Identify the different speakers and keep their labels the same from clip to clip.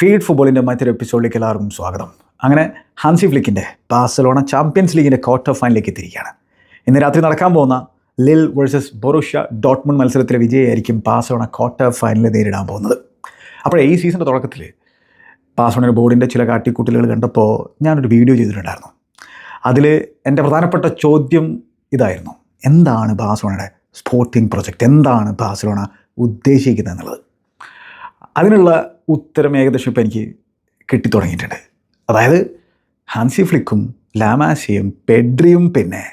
Speaker 1: Feed ഫുട്ബോളിന്റെ മറ്റൊരു എപ്പിസോഡിലേക്ക് എല്ലാവർക്കും സ്വാഗതം. അങ്ങനെ ഹാൻസി ഫ്ലിക്കിന്റെ ബാഴ്സലോണ ചാമ്പ്യൻസ് ലീഗിന്റെ ക്വാർട്ടർ ഫൈനലിലേക്ക് എത്തിയിരിക്കുകയാണ്. ഇന്ന് രാത്രി നടക്കാൻ പോകുന്ന ലിൽ വേഴ്സസ് ബൊറുഷ്യ ഡോട്ട്മുൺ മത്സരത്തിലെ വിജയമായിരിക്കും ബാഴ്സലോണ ക്വാർട്ടർ ഫൈനലിൽ നേരിടാൻ പോകുന്നത്. അപ്പോൾ ഈ സീസണിന്റെ തുടക്കത്തിൽ ബാഴ്സലോണ ബോർഡിന്റെ ചില കാട്ടിക്കൂട്ടലുകൾ കണ്ടപ്പോൾ ഞാനൊരു വീഡിയോ ചെയ്തിട്ടുണ്ടായിരുന്നു. അതിൽ എന്റെ പ്രധാനപ്പെട്ട ചോദ്യം ഇതായിരുന്നു. എന്താണ് ബാഴ്സലോണയുടെ സ്പോർട്ടിംഗ് പ്രൊജക്റ്റ് എന്താണ് ബാഴ്സലോണ ഉദ്ദേശിക്കുന്നത് എന്നുള്ളത്? അതിനുള്ള ഉത്തരം ഏകദേശം ഇപ്പം എനിക്ക് കിട്ടിത്തുടങ്ങിയിട്ടുണ്ട് അതായത് ഹാൻസി ഫ്ലിക്കും ലാമാസിയും പെഡ്രിയും പിന്നെ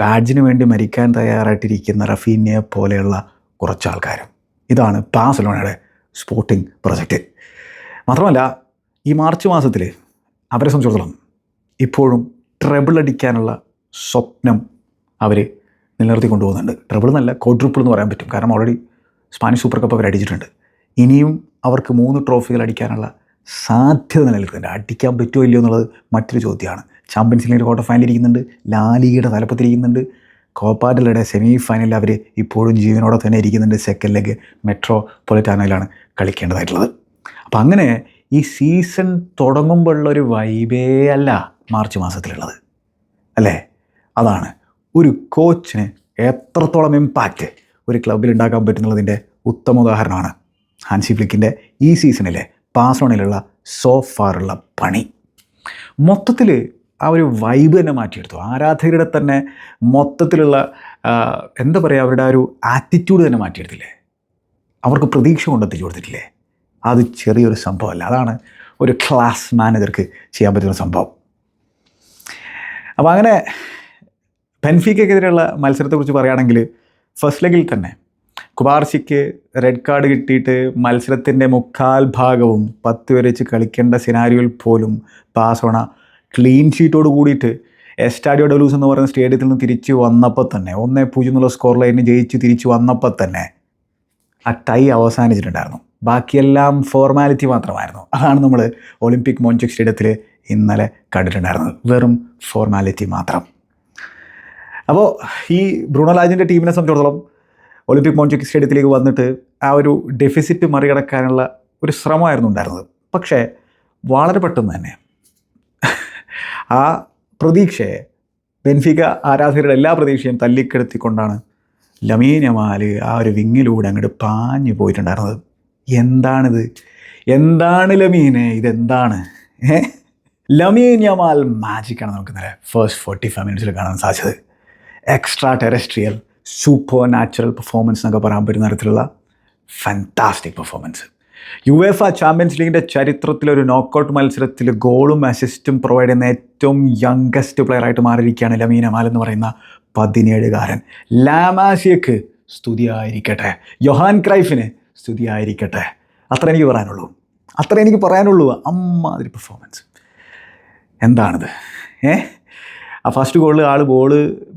Speaker 1: ബാഡ്ജിന് വേണ്ടി മരിക്കാൻ തയ്യാറായിട്ടിരിക്കുന്ന റഫീനെ പോലെയുള്ള കുറച്ച് ആൾക്കാരും ഇതാണ് ബാഴ്സലോണയുടെ സ്പോർട്ടിംഗ് പ്രൊജക്റ്റ്. മാത്രമല്ല ഈ മാർച്ച് മാസത്തിൽ അവരെ സംബന്ധിച്ചിടത്തോളം ഇപ്പോഴും ട്രബിൾ അടിക്കാനുള്ള സ്വപ്നം അവർ നിലനിർത്തി കൊണ്ടുപോകുന്നുണ്ട്. ട്രബിൾ എന്നല്ല കോഡ്രിപ്പിൾ എന്ന് പറയാൻ പറ്റും. കാരണം ഓൾറെഡി സ്പാനിഷ് സൂപ്പർ കപ്പ് അവർ അടിച്ചിട്ടുണ്ട് ഇനിയും അവർക്ക് മൂന്ന് ട്രോഫികൾ അടിക്കാനുള്ള സാധ്യത നിലനിൽക്കുന്നുണ്ട്. അടിക്കാൻ പറ്റുമോ ഇല്ലയോ എന്നുള്ളത് മറ്റൊരു ചോദ്യമാണ്. ചാമ്പ്യൻസ് ലീഗിൽ ക്വാർട്ടർ ഫൈനൽ ഇരിക്കുന്നുണ്ട്. ലാലിയുടെ തലപ്പത്തിരിക്കുന്നുണ്ട്. കോപ്പാഡലയുടെ സെമി ഫൈനലിൽ അവർ ഇപ്പോഴും ജീവനോടെ തന്നെ ഇരിക്കുന്നുണ്ട്. സെക്കൻഡ് ലെഗ് മെട്രോ പൊളിറ്റാനയിലാണ് കളിക്കേണ്ടതായിട്ടുള്ളത്. അപ്പം അങ്ങനെ ഈ സീസൺ തുടങ്ങുമ്പോഴുള്ളൊരു വൈബേ അല്ല മാർച്ച് മാസത്തിലുള്ളത്. അല്ലേ? അതാണ്. ഒരു കോച്ചിന് എത്രത്തോളം ഇമ്പാക്റ്റ് ഒരു ക്ലബിൽ ഉണ്ടാക്കാൻ പറ്റുന്നുള്ളതിന്റെ ഉത്തമ ഉദാഹരണമാണ് ഹാൻസി ഫ്ലിക്കിന്റെ ഈ സീസണിലെ ബാഴ്സലോണയിലുള്ള സോഫാറുള്ള പണി. മൊത്തത്തിൽ ആ ഒരു വൈബ് തന്നെ മാറ്റിയെടുത്തു. ആരാധകരുടെ തന്നെ മൊത്തത്തിലുള്ള എന്താ പറയുക അവരുടെ ആ ഒരു ആറ്റിറ്റ്യൂഡ് തന്നെ മാറ്റിയെടുത്തില്ലേ? അവർക്ക് പ്രതീക്ഷ കൊണ്ടെത്തിച്ചു കൊടുത്തിട്ടില്ലേ? അത് ചെറിയൊരു സംഭവമല്ല. അതാണ് ഒരു ക്ലാസ് മാനേജർക്ക് ചെയ്യാൻ പറ്റുന്ന സംഭവം. അപ്പോൾ അങ്ങനെ ബെൻഫിക്കെതിരെയുള്ള മത്സരത്തെക്കുറിച്ച് പറയുകയാണെങ്കിൽ ഫസ്റ്റ് ലെഗിൽ തന്നെ കുബാർസിക്ക് റെഡ് കാർഡ് കിട്ടിയിട്ട് മത്സരത്തിന്റെ മുക്കാൽ ഭാഗവും പത്ത് വരെ വെച്ച് കളിക്കേണ്ട സിനാരിയോയിൽ പോലും പാസോണ ക്ലീൻ ഷീറ്റോട് കൂടിയിട്ട് എസ്റ്റാഡിയോ ഡെലൂസ് എന്ന് പറയുന്ന സ്റ്റേഡിയത്തിൽ നിന്ന് തിരിച്ച് വന്നപ്പോൾ തന്നെ ഒന്നേ പൂജ്യം എന്നുള്ള സ്കോർ ലൈനിന് ജയിച്ച് തിരിച്ച് വന്നപ്പോൾ തന്നെ ആ ടൈ അവസാനിച്ചിട്ടുണ്ടായിരുന്നു. ബാക്കിയെല്ലാം ഫോർമാലിറ്റി മാത്രമായിരുന്നു. അതാണ് നമ്മൾ ഒളിമ്പിക് മോൺചെക് സ്റ്റേഡിയത്തിൽ ഇന്നലെ കണ്ടിട്ടുണ്ടായിരുന്നത്. വെറും ഫോർമാലിറ്റി മാത്രം. അപ്പോൾ ഈ ബ്രൂണലാജിന്റെ ടീമിനെ സംബന്ധിച്ചിടത്തോളം ഒളിമ്പിക് മോൺചെക് സ്റ്റേഡിയത്തിലേക്ക് വന്നിട്ട് ആ ഒരു ഡെഫിസിറ്റ് മറികടക്കാനുള്ള ഒരു ശ്രമമായിരുന്നു ഉണ്ടായിരുന്നത്. പക്ഷേ വളരെ പെട്ടെന്ന് തന്നെ ആ പ്രതീക്ഷയെ ബെൻഫിക ആരാധകരുടെ എല്ലാ പ്രതീക്ഷയും തല്ലിക്കെടുത്തിക്കൊണ്ടാണ് ലമീനമാൽ ആ ഒരു വിങ്ങിലൂടെ അങ്ങോട്ട് പാഞ്ഞു പോയിട്ടുണ്ടായിരുന്നത്. എന്താണിത്? എന്താണ് ലമീനെ? ഇതെന്താണ്? ഏ? ലമീൻ യമാൽ മാജിക്കാണ് നമുക്ക് ഇന്നലെ ഫസ്റ്റ് ഫോർട്ടി ഫൈവ് മിനിറ്റ്സിൽ കാണാൻ സാധിച്ചത്. Extraterrestrial supernatural performance എന്നൊക്കെ പറയാൻ പറ്റുന്ന തരത്തിലുള്ള fantastic performance UEFA champions ലീഗിന്റെ ചരിത്രത്തിൽ ഒരു നോക്കൗട്ട് മത്സരത്തിൽ ഗോളും അസിസ്റ്റും പ്രൊവൈഡ് ചെയ്യുന്ന ഏറ്റവും യങ്കസ്റ്റ് പ്ലെയറായിട്ട് മാറിയിരിക്കുകയാണ് ലമീനമാൽ എന്ന് പറയുന്ന പതിനേഴുകാരൻ. ലാമാസിയക്ക് സ്തുതിയായിരിക്കട്ടെ. യൊഹാൻ ക്രൈഫിന് സ്തുതിയായിരിക്കട്ടെ. അത്ര എനിക്ക് പറയാനുള്ളൂ. അത്ര എനിക്ക് പറയാനുള്ളൂ. അമ്മാതിരി പെർഫോമൻസ് എന്താണിത്? ഏ? ആ ഫസ്റ്റ് ഗോളിൽ ആൾ ബോൾ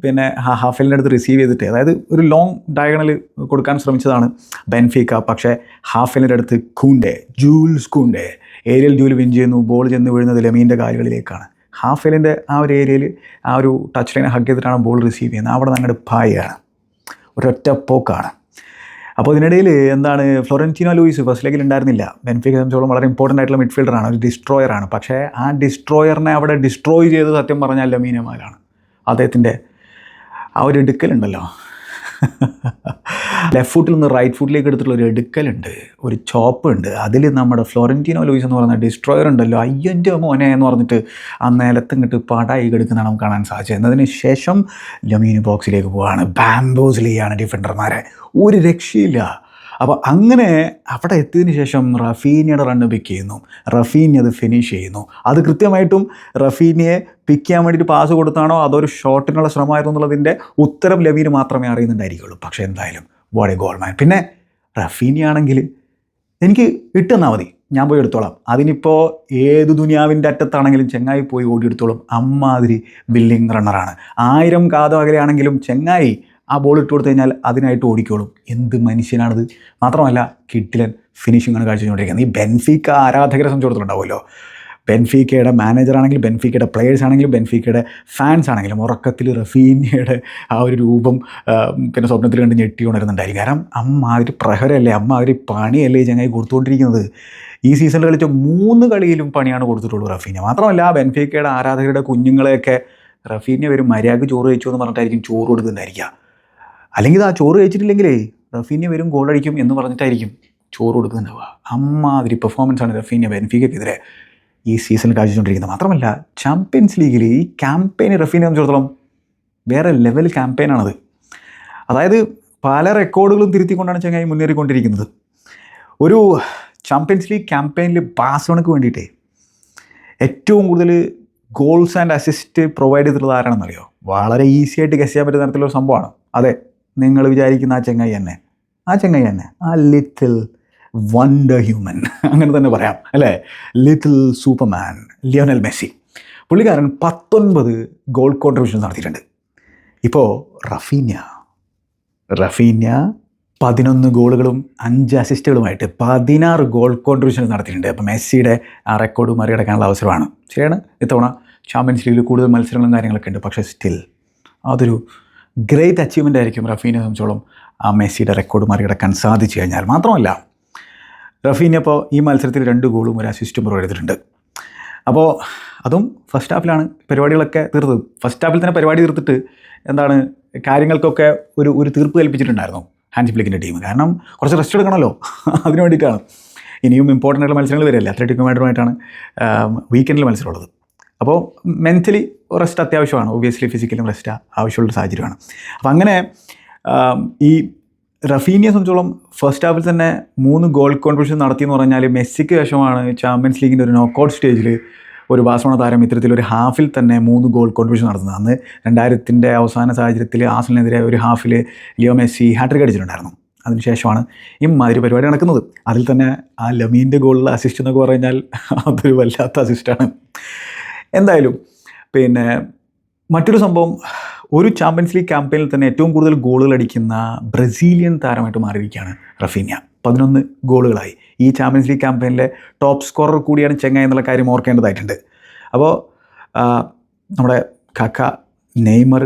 Speaker 1: പിന്നെ ഹാഫലിന്റെ അടുത്ത് റിസീവ് ചെയ്തിട്ട് അതായത് ഒരു ലോങ് ഡയഗണൽ കൊടുക്കാൻ ശ്രമിച്ചതാണ് ബെൻഫീക്ക. പക്ഷേ ഹാഫലിന്റെ അടുത്ത് Kounde Jules Kounde aerial duel win ചെയ്യുന്നു ബോൾ ചെന്ന് വീഴുന്നത് ലമീന്റെ കാലുകളിലേക്കാണ്. ഹാഫലിന്റെ ആ ഒരു ഏരിയയിൽ ആ ഒരു ടച്ച് ലൈനെ ഹഗ് ചെയ്തിട്ടാണ് ബോൾ റിസീവ് ചെയ്യുന്നത്. അവിടെ നിന്ന് അങ്ങോട്ട് പായാണ് ഒരൊറ്റ പോക്കാണ്. അപ്പോൾ ഇതിനിടയിൽ എന്താണ് ഫ്ലോറന്റീനോ ലൂയിസ് ഫസ്റ്റ് ലെഗിൽ ഉണ്ടായിരുന്നില്ല. ബെൻഫിക്ക് സംബന്ധിച്ചോളം വളരെ ഇമ്പോർട്ടന്റ് ആയിട്ടുള്ള മിഡ്ഫീൽഡറാണ് ഒരു ഡിസ്ട്രോയറാണ് പക്ഷേ ആ ഡിസ്ട്രോയറിനെ അവിടെ ഡിസ്ട്രോയ് ചെയ്ത് സത്യം പറഞ്ഞാൽ ലമീനമാലാണ് അദ്ദേഹത്തിന്റെ ആ ഒരു എടുക്കലുണ്ടല്ലോ. ലെഫ്റ്റ് ഫുട്ടിൽ നിന്ന് റൈറ്റ് ഫുട്ടിലേക്ക് എടുത്തിട്ടുള്ള ഒരു എടുക്കലുണ്ട് ഒരു ചോപ്പ് ഉണ്ട്. അതിൽ നമ്മുടെ ഫ്ലോറന്റീനോ ലൂയിസ് എന്ന് പറയുന്ന ഡിസ്ട്രോയർ ഉണ്ടല്ലോ. അയ്യന്റെ മോനെ എന്ന് പറഞ്ഞിട്ട് ആ നിലത്തിങ്ങിട്ട് പടായി എടുക്കുന്നതാണ് നമുക്ക് കാണാൻ സാധിച്ചത്. എന്നതിന് ശേഷം ലമീന് ബോക്സിലേക്ക് പോവുകയാണ് ബാംബോസിലെയാണ് ഡിഫൻഡർമാരെ ഒരു രക്ഷയില്ല. അപ്പോൾ അങ്ങനെ അവിടെ എത്തിയതിന് ശേഷം റഫീനിയുടെ റണ്ണ് പിക്ക് ചെയ്യുന്നു. റഫീനി അത് ഫിനിഷ് ചെയ്യുന്നു. അത് കൃത്യമായിട്ടും റഫീനിയെ പിക്ക് ചെയ്യാൻ വേണ്ടിയിട്ട് പാസ് കൊടുത്താണോ? അതൊരു ഷോട്ടിനുള്ള ശ്രമമായിരുന്നു എന്നുള്ളതിന്റെ ഉത്തരം ലവീന് മാത്രമേ അറിയുന്നുണ്ടായിരിക്കുള്ളൂ. പക്ഷേ എന്തായാലും വളരെ ഗോൾമാൻ പിന്നെ റഫീനിയാണെങ്കിൽ എനിക്ക് ഇട്ടെന്നാൽ മതി. ഞാൻ പോയി എടുത്തോളാം. അതിനിപ്പോൾ ഏത് ദുനിയാവിന്റെ അറ്റത്താണെങ്കിലും ചെങ്ങായി പോയി ഓടിയെടുത്തോളും. അമ്മാതിരി വില്ലിങ് റണ്ണറാണ് ആയിരം കാതം അകലെയാണെങ്കിലും ചെങ്ങായി ആ ബോൾ ഇട്ട് കൊടുത്തു കഴിഞ്ഞാൽ അതിനായിട്ട് ഓടിക്കോളും. എന്ത് മനുഷ്യനാണിത്? മാത്രമല്ല കിട്ടിലൻ ഫിനിഷിംഗ് ആണ് കാഴ്ചവെച്ചുകൊണ്ടിരിക്കുന്നത്. ഈ ബെൻഫീക്ക ആരാധകരെ സംബന്ധിച്ചിടത്തോളം ഉണ്ടാവുമല്ലോ. ബെൻഫീക്കയുടെ മാനേജർ ആണെങ്കിലും ബെൻഫീക്കയുടെ പ്ലെയേഴ്സ് ആണെങ്കിലും ബെൻഫീക്കയുടെ ഫാൻസ് ആണെങ്കിലും ഉറക്കത്തിൽ റഫീനിയയുടെ ആ ഒരു രൂപം പിന്നെ സ്വപ്നത്തിൽ കണ്ട് ഞെട്ടി ഉണരുന്നുണ്ടായിരിക്കും. കാരണം അമ്മാതിരി പ്രഹരമല്ലേ അമ്മാതിരി പണിയല്ലേ ചങ്ങായി കൊടുത്തുകൊണ്ടിരിക്കുന്നത്. ഈ സീസണിൽ കളിച്ച മൂന്ന് കളിയിലും പണിയാണ് കൊടുത്തിട്ടുള്ളൂ റഫീന. മാത്രമല്ല ബെൻഫീക്കയുടെ ആരാധകരുടെ കുഞ്ഞുങ്ങളെയൊക്കെ റഫീന വരും മര്യാദയ്ക്ക് ചോറ് കഴിച്ചു എന്ന് പറഞ്ഞിട്ടായിരിക്കും ചോറ് കൊടുക്കുന്നുണ്ടായിരിക്കുക. അല്ലെങ്കിൽ ആ ചോറ് കഴിച്ചിട്ടില്ലെങ്കിലേ റഫീന വരും ഗോൾ അടിക്കും എന്ന് പറഞ്ഞിട്ടായിരിക്കും ചോറ് കൊടുക്കുന്നുണ്ടാവുക അമ്മാതിരി പെർഫോമൻസ് ആണ് റഫീന ബെൻഫിക്കെതിരെ ഈ സീസണിൽ കാഴ്ചച്ചുകൊണ്ടിരിക്കുന്നത് മാത്രമല്ല ചാമ്പ്യൻസ് ലീഗിൽ ഈ ക്യാമ്പയിൻ റഫീനെ സംബന്ധിച്ചിടത്തോളം വേറെ ലെവൽ ക്യാമ്പയിനാണത് അതായത് പല റെക്കോർഡുകളും തിരുത്തിക്കൊണ്ടാണ് ചങ്ങായി മുന്നേറിക്കൊണ്ടിരിക്കുന്നത്. ഒരു ചാമ്പ്യൻസ് ലീഗ് ക്യാമ്പയിനിൽ ബാഴ്സലോണയ്ക്ക് വേണ്ടിയിട്ട് ഏറ്റവും കൂടുതൽ ഗോൾസ് ആൻഡ് അസിസ്റ്റ് പ്രൊവൈഡ് ചെയ്തിട്ടുള്ളത് ആരാണെന്നറിയോ? വളരെ ഈസി ആയിട്ട് ഗസ് ചെയ്യാൻ പറ്റുന്ന തരത്തിലുള്ള സംഭവമാണ്. അതെ നിങ്ങൾ വിചാരിക്കുന്ന ആ ചെങ്ങായി തന്നെ. ആ ചെങ്ങായി തന്നെ. ആ ലിറ്റിൽ വണ്ടർ ഹ്യൂമൻ അങ്ങനെ തന്നെ പറയാം അല്ലേ? ലിറ്റിൽ സൂപ്പർമാൻ ലിയോണൽ മെസ്സി പുള്ളിക്കാരൻ പത്തൊൻപത് ഗോൾ കോൺട്രിബ്യൂഷൻ നടത്തിയിട്ടുണ്ട്. ഇപ്പോൾ റഫീന്യ റഫീന്യ പതിനൊന്ന് ഗോളുകളും അഞ്ച് അസിസ്റ്റുകളുമായിട്ട് പതിനാറ് ഗോൾ കോൺട്രിബ്യൂഷൻ നടത്തിയിട്ടുണ്ട്. അപ്പോൾ മെസ്സിയുടെ ആ റെക്കോർഡ് മറികടക്കാനുള്ള അവസരമാണ്. ശരിയാണ്? ഇത്തവണ ചാമ്പ്യൻസ് ലീഗിൽ കൂടുതൽ മത്സരങ്ങളും കാര്യങ്ങളൊക്കെ ഉണ്ട്. പക്ഷേ സ്റ്റിൽ അതൊരു ഗ്രേറ്റ് അച്ചീവ്മെന്റ് ആയിരിക്കും റഫീനെ സംബന്ധിച്ചോളം ആ മെസ്സിയുടെ റെക്കോർഡ് മറികടക്കാൻ സാധിച്ചു കഴിഞ്ഞാൽ മാത്രമല്ല. റഫീനെ ഇപ്പോൾ ഈ മത്സരത്തിൽ രണ്ട് ഗോളും ഒരു അസിസ്റ്റും പ്രൊവൈഡ് ചെയ്തിട്ടുണ്ട് അപ്പോൾ അതും ഫസ്റ്റ് ഹാഫിലാണ് പരിപാടികളൊക്കെ തീർത്തത്. ഫസ്റ്റ് ഹാഫിൽ തന്നെ പരിപാടി തീർത്തിട്ട് എന്താണ് കാര്യങ്ങൾക്കൊക്കെ ഒരു ഒരു തീർപ്പ് കൽപ്പിച്ചിട്ടുണ്ടായിരുന്നു ഹാൻഡ് ഫ്ലിക്കിന്റെ ടീം കാരണം കുറച്ച് റെസ്റ്റ് എടുക്കണമല്ലോ. അതിന് വേണ്ടിയിട്ടാണ്. ഇനിയും ഇമ്പോർട്ടന്റ് ആയിട്ടുള്ള മത്സരങ്ങൾ വരില്ല അത്ലറ്റിക് മാഡറുമായിട്ടാണ് വീക്കെൻഡിൽ മത്സരമുള്ളത്. അപ്പോൾ മെന്റലി റെസ്റ്റ് അത്യാവശ്യമാണ്. ഒബ്വിയസ്ലി ഫിസിക്കലും റെസ്റ്റ് ആവശ്യമുള്ള സാഹചര്യമാണ്. അപ്പം അങ്ങനെ ഈ റഫീനിയെ സംബന്ധിച്ചോളം ഫസ്റ്റ് ഹാഫിൽ തന്നെ മൂന്ന് ഗോൾ കോൺട്രിബ്യൂഷൻ നടത്തിയെന്ന് പറഞ്ഞാൽ മെസ്സിക്ക് ശേഷമാണ് ചാമ്പ്യൻസ് ലീഗിന്റെ ഒരു നോക്കൗട്ട് സ്റ്റേജിൽ ഒരു ബാഴ്സലോണ താരം ഇത്തരത്തിൽ ഒരു ഹാഫിൽ തന്നെ മൂന്ന് ഗോൾ കോൺട്രിബ്യൂഷൻ നടത്തുന്നത്. അന്ന് രണ്ടായിരത്തിന്റെ അവസാന സാഹചര്യത്തിൽ ആസലിനെതിരെ ഒരു ഹാഫിൽ ലിയോ മെസ്സി ഹാട്രിക് അടിച്ചിട്ടുണ്ടായിരുന്നു. അതിനുശേഷമാണ് ഇമ്മാതിരി പരിപാടി നടക്കുന്നത്. അതിൽ തന്നെ ആ ലമീന്റെ ഗോളിൽ അസിസ്റ്റ് എന്നൊക്കെ പറഞ്ഞാൽ അതൊരു വല്ലാത്ത അസിസ്റ്റാണ് എന്തായാലും പിന്നെ മറ്റൊരു സംഭവം ഒരു ചാമ്പ്യൻസ് ലീഗ് ക്യാമ്പയിനിൽ തന്നെ ഏറ്റവും കൂടുതൽ ഗോളുകൾ അടിക്കുന്ന ബ്രസീലിയൻ താരമായിട്ട് മാറിയിരിക്കുകയാണ് റഫീന്യ. പതിനൊന്ന് ഗോളുകളായി ഈ ചാമ്പ്യൻസ് ലീഗ് ക്യാമ്പയിനിലെ ടോപ്പ് സ്കോറർ കൂടിയാണ് ചെങ്ങ എന്നുള്ള കാര്യം ഓർക്കേണ്ടതായിട്ടുണ്ട്. അപ്പോൾ നമ്മുടെ കക്ക നെയ്മർ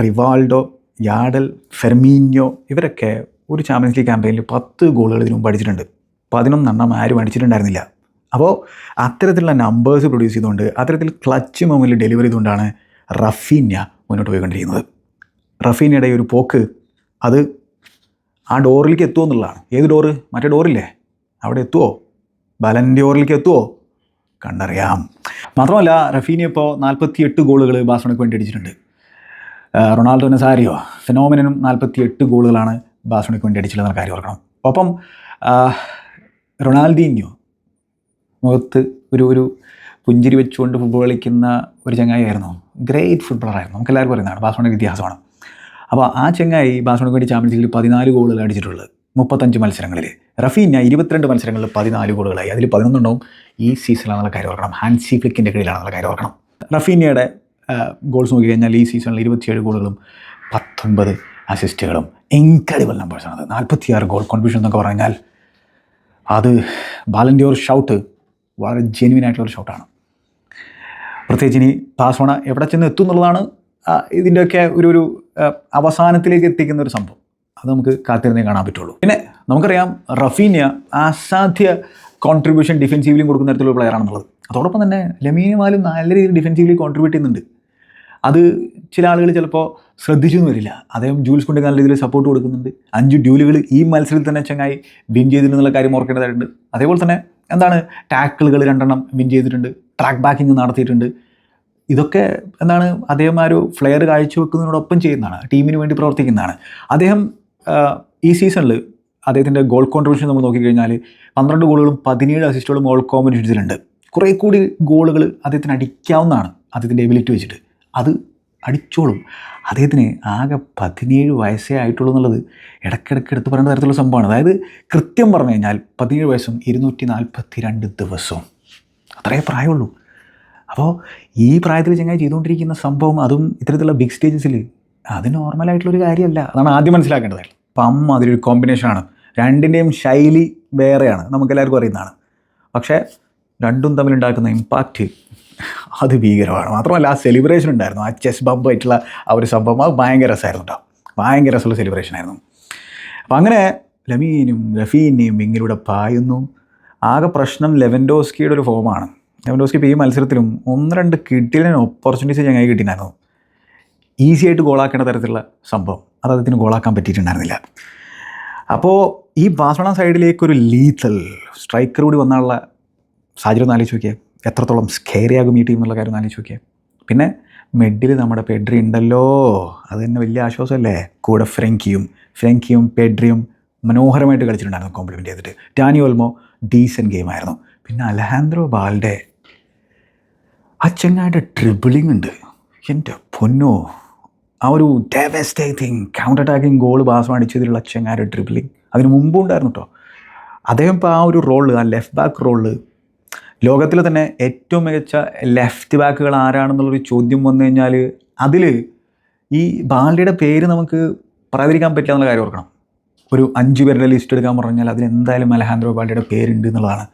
Speaker 1: റിവാൾഡോ യാഡൽ ഫെർമീഞ്ഞോ ഇവരൊക്കെ ഒരു ചാമ്പ്യൻസ് ലീഗ് ക്യാമ്പയിനിൽ പത്ത് ഗോളുകൾ ഇതിനു മുമ്പ് അടിച്ചിട്ടുണ്ട്. പതിനൊന്നെണ്ണം ആരും അടിച്ചിട്ടുണ്ടായിരുന്നില്ല. അപ്പോൾ അത്തരത്തിലുള്ള നമ്പേഴ്സ് പ്രൊഡ്യൂസ് ചെയ്തുകൊണ്ട് അത്തരത്തിൽ ക്ലച്ച് മൊമെന്റിൽ ഡെലിവറി ചെയ്തുകൊണ്ടാണ് റഫീന്യ മുന്നോട്ട് പോയിക്കൊണ്ടിരിക്കുന്നത്. റഫീനയുടെ ഒരു പോക്ക് അത് ആ ഡോറിലേക്ക് എത്തുമോ എന്നുള്ളതാണ്. ഏത് ഡോറ് മറ്റേ ഡോറില്ലേ അവിടെ എത്തുമോ ബലന്റെ ഓറിലേക്ക് എത്തുമോ കണ്ടറിയാം. മാത്രമല്ല റഫീനി ഇപ്പോൾ നാൽപ്പത്തി എട്ട് ഗോളുകൾ ബാസണയ്ക്ക് വേണ്ടി അടിച്ചിട്ടുണ്ട്. റൊണാൾഡോ നസാരിയോ ഫിനോമിനും നാൽപ്പത്തി എട്ട് ഗോളുകളാണ് ബാസണയ്ക്ക് വേണ്ടി അടിച്ചിട്ടുള്ള കാര്യം ഓർക്കണം. ഒപ്പം റൊണാൾഡീഞ്ഞോ മുഖത്ത് ഒരു ഒരു പുഞ്ചിരി വെച്ചുകൊണ്ട് ഫുട്ബോൾ കളിക്കുന്ന ഒരു ചങ്ങായിയായിരുന്നു. ഗ്രേറ്റ് ഫുട്ബോളർ ഫുട്ബോളറായിരുന്നു നമുക്ക് എല്ലാവർക്കും അറിയുന്നതാണ്. ബാസോണിന്റെ ഇതിഹാസമാണ്. അപ്പോൾ ആ ചങ്ങായി ബാസോണിക്ക് വേണ്ടി ചാമ്പ്യൻസ് ലീഗിൽ പതിനാല് ഗോളുകൾ അടിച്ചിട്ടുള്ളത്. മുപ്പത്തഞ്ച് മത്സരങ്ങളിൽ റഫീന ഇരുപത്തിരണ്ട് മത്സരങ്ങളിൽ പതിനാല് ഗോളുകളായി അതിൽ പതിനൊന്നുണ്ടാവും ഈ സീസണിലാണെന്നുള്ള കാര്യം ഓർക്കണം. ഹാൻസി ഫ്ലിക്കിന്റെ കീഴിലാണെന്നുള്ള കാര്യം ഓർക്കണം. റഫീനയുടെ ഗോൾസ് നോക്കി കഴിഞ്ഞാൽ ഈ സീസണിൽ ഇരുപത്തിയേഴ് ഗോളുകളും പത്തൊൻപത് അസിസ്റ്റുകളും ഇൻക്രെഡിബിൾ നമ്പേഴ്സാണ് അത്. നാൽപ്പത്തിയാറ് ഗോൾ കോൺട്രിബ്യൂഷൻ എന്നൊക്കെ പറഞ്ഞാൽ അത് ബാലൻഡിയോർ ഷൗട്ട് വളരെ ജെനുവിൻ ആയിട്ടുള്ള ഒരു ഷോട്ടാണ് പ്രത്യേകിച്ച് ഇനി പാസോണ എവിടെ ചെന്ന് എത്തും എന്നുള്ളതാണ് ഇതിന്റെയൊക്കെ ഒരു ഒരു അവസാനത്തിലേക്ക് എത്തിക്കുന്ന ഒരു സംഭവം. അത് നമുക്ക് കാത്തിരുന്നേ കാണാൻ പറ്റുള്ളൂ. പിന്നെ നമുക്കറിയാം റഫീനിയ അസാധ്യ കോൺട്രിബ്യൂഷൻ ഡിഫെൻസീവിലും കൊടുക്കുന്ന തരത്തിലുള്ള പ്ലെയർ ആണെന്നുള്ളത്. അതോടൊപ്പം തന്നെ ലമീനുമാലും നല്ല രീതിയിൽ ഡിഫെൻസീവ്ലി കോൺട്രിബ്യൂട്ട് ചെയ്യുന്നുണ്ട്. അത് ചില ആളുകൾ ചിലപ്പോൾ ശ്രദ്ധിച്ചൊന്നും വരില്ല. അദ്ദേഹം ജൂൽസ് കൊണ്ട് നല്ല രീതിയിൽ സപ്പോർട്ട് കൊടുക്കുന്നുണ്ട്. അഞ്ച് ഡ്യൂലുകൾ ഈ മത്സരത്തിൽ തന്നെ ചങ്ങായി വിൻ ചെയ്തിട്ടുണ്ടെന്നുള്ള കാര്യം ഓർക്കേണ്ടതായിട്ടുണ്ട്. അതേപോലെ തന്നെ എന്താണ് ടാക്കിളുകൾ രണ്ടെണ്ണം വിൻ ചെയ്തിട്ടുണ്ട്. ട്രാക്ക് ബാക്കിങ് നടത്തിയിട്ടുണ്ട്. ഇതൊക്കെ എന്താണ് അദ്ദേഹം ആ ഒരു ഫ്ലെയർ കാഴ്ചവെക്കുന്നതിനോടൊപ്പം ചെയ്യുന്നതാണ്. ടീമിന് വേണ്ടി പ്രവർത്തിക്കുന്നതാണ്. അദ്ദേഹം ഈ സീസണിൽ അദ്ദേഹത്തിന്റെ ഗോൾ കോൺട്രിബ്യൂഷൻ നമ്മൾ നോക്കിക്കഴിഞ്ഞാൽ പന്ത്രണ്ട് ഗോളുകളും പതിനേഴ് അസിസ്റ്റുകളും ഓൾ കോമ്പറ്റീഷൻസിലുണ്ട് കുറേ കൂടി ഗോളുകൾ അദ്ദേഹത്തിന് അടിക്കാവുന്നതാണ് അദ്ദേഹത്തിന്റെ എബിലിറ്റി വെച്ചിട്ട്. അത് അടിച്ചോളും. അദ്ദേഹത്തിന് ആകെ പതിനേഴ് വയസ്സേ ആയിട്ടുള്ളൂ എന്നുള്ളത് ഇടയ്ക്കിടയ്ക്ക് എടുത്ത് പറയേണ്ട തരത്തിലുള്ള സംഭവമാണ്. അതായത് കൃത്യം പറഞ്ഞു കഴിഞ്ഞാൽ പതിനേഴ് വയസ്സും ഇരുന്നൂറ്റി നാൽപ്പത്തി രണ്ട് ദിവസവും. അത്രയേ പ്രായമുള്ളൂ. അപ്പോൾ ഈ പ്രായത്തിൽ ചങ്ങായി ചെയ്തുകൊണ്ടിരിക്കുന്ന സംഭവം അതും ഇത്തരത്തിലുള്ള ബിഗ് സ്റ്റേജസിൽ അത് നോർമലായിട്ടുള്ളൊരു കാര്യമല്ല. അതാണ് ആദ്യം മനസ്സിലാക്കേണ്ടത്. അപ്പം അതിലൊരു കോമ്പിനേഷനാണ് രണ്ടിന്റെയും ശൈലി വേറെയാണ്. നമുക്കെല്ലാവർക്കും അറിയുന്നതാണ്. പക്ഷേ രണ്ടും തമ്മിലുണ്ടാക്കുന്ന ഇമ്പാക്റ്റ് അത് ഭീകരമാണ്. മാത്രമല്ല ആ സെലിബ്രേഷൻ ഉണ്ടായിരുന്നു. ആ ചെസ് ബമ്പ് ആയിട്ടുള്ള ആ ഒരു സംഭവം. അത് ഭയങ്കര രസമായിരുന്നു കേട്ടോ ഭയങ്കര രസമുള്ള സെലിബ്രേഷൻ ആയിരുന്നു. അപ്പം അങ്ങനെ ലമീനും റഫീനെയും ഇങ്ങിലൂടെ പായുന്നു. ആകെ പ്രശ്നം ലെവൻഡോസ്കിയുടെ ഒരു ഫോമാണ് ലെവൻഡോസ്കി ഇപ്പോൾ ഈ മത്സരത്തിലും ഒന്ന് രണ്ട് കിട്ടിയതിന് ഓപ്പർച്യൂണിറ്റീസ് ഞങ്ങൾക്ക് കിട്ടിയിട്ടുണ്ടായിരുന്നു ഈസി ആയിട്ട് ഗോളാക്കേണ്ട തരത്തിലുള്ള സംഭവം. അത് അദ്ദേഹത്തിന് ഗോളാക്കാൻ പറ്റിയിട്ടുണ്ടായിരുന്നില്ല. അപ്പോൾ ഈ ബാഴ്സലോണ സൈഡിലേക്ക് ഒരു ലീത്തൽ സ്ട്രൈക്കർ കൂടി വന്നാലുള്ള സാഹചര്യം ഒന്ന് ആലോചിച്ച് നോക്കിയേ. എത്രത്തോളം സ്കേറിയാകും ഈ ടീം എന്നുള്ള കാര്യം ആലോചിച്ച് നോക്കിയേ. പിന്നെ മെഡിൽ നമ്മുടെ പെഡ്രി ഉണ്ടല്ലോ. അത് തന്നെ വലിയ ആശ്വാസമല്ലേ? കൂടെ ഫ്രെങ്കിയും ഫ്രെങ്കിയും പെഡ്രിയും മനോഹരമായിട്ട് കളിച്ചിട്ടുണ്ടായിരുന്നു കോംപ്ലിമെന്റ് ചെയ്തിട്ട്. ടാനി ഓൾമോ ഡീസൻ ഗെയിമായിരുന്നു പിന്നെ അലഹാൻഡ്രോ ബാൽഡെ. ആ ചെങ്ങായിട്ട് ട്രിബിളിംഗ് ഉണ്ട്. എന്റെ പൊന്നോ. ആ ഒരു devastating counter attacking goal pass അടിച്ചതിലുള്ള ചെങ്ങാരുടെ ട്രിബിളിംഗ് അതിന് മുമ്പും ഉണ്ടായിരുന്നു കേട്ടോ അദ്ദേഹം ഇപ്പോൾ ആ ഒരു റോൾ ആ ലെഫ്റ്റ് ബാക്ക് റോൾ ലോകത്തിൽ തന്നെ ഏറ്റവും മികച്ച ലെഫ്റ്റ് ബാക്കുകൾ ആരാണെന്നുള്ളൊരു ചോദ്യം വന്നു കഴിഞ്ഞാൽ അതിൽ ഈ ബാലിയുടെ പേര് നമുക്ക് പറയാതിരിക്കാൻ പറ്റില്ല എന്നുള്ള കാര്യം ഓർക്കണം. ഒരു അഞ്ച് പേരുടെ ലിസ്റ്റ് എടുക്കാൻ പറഞ്ഞാൽ അതിൽ എന്തായാലും അലഹാൻഡ്രോ ബാലിയുടെ പേരുണ്ട് എന്നുള്ളതാണ്.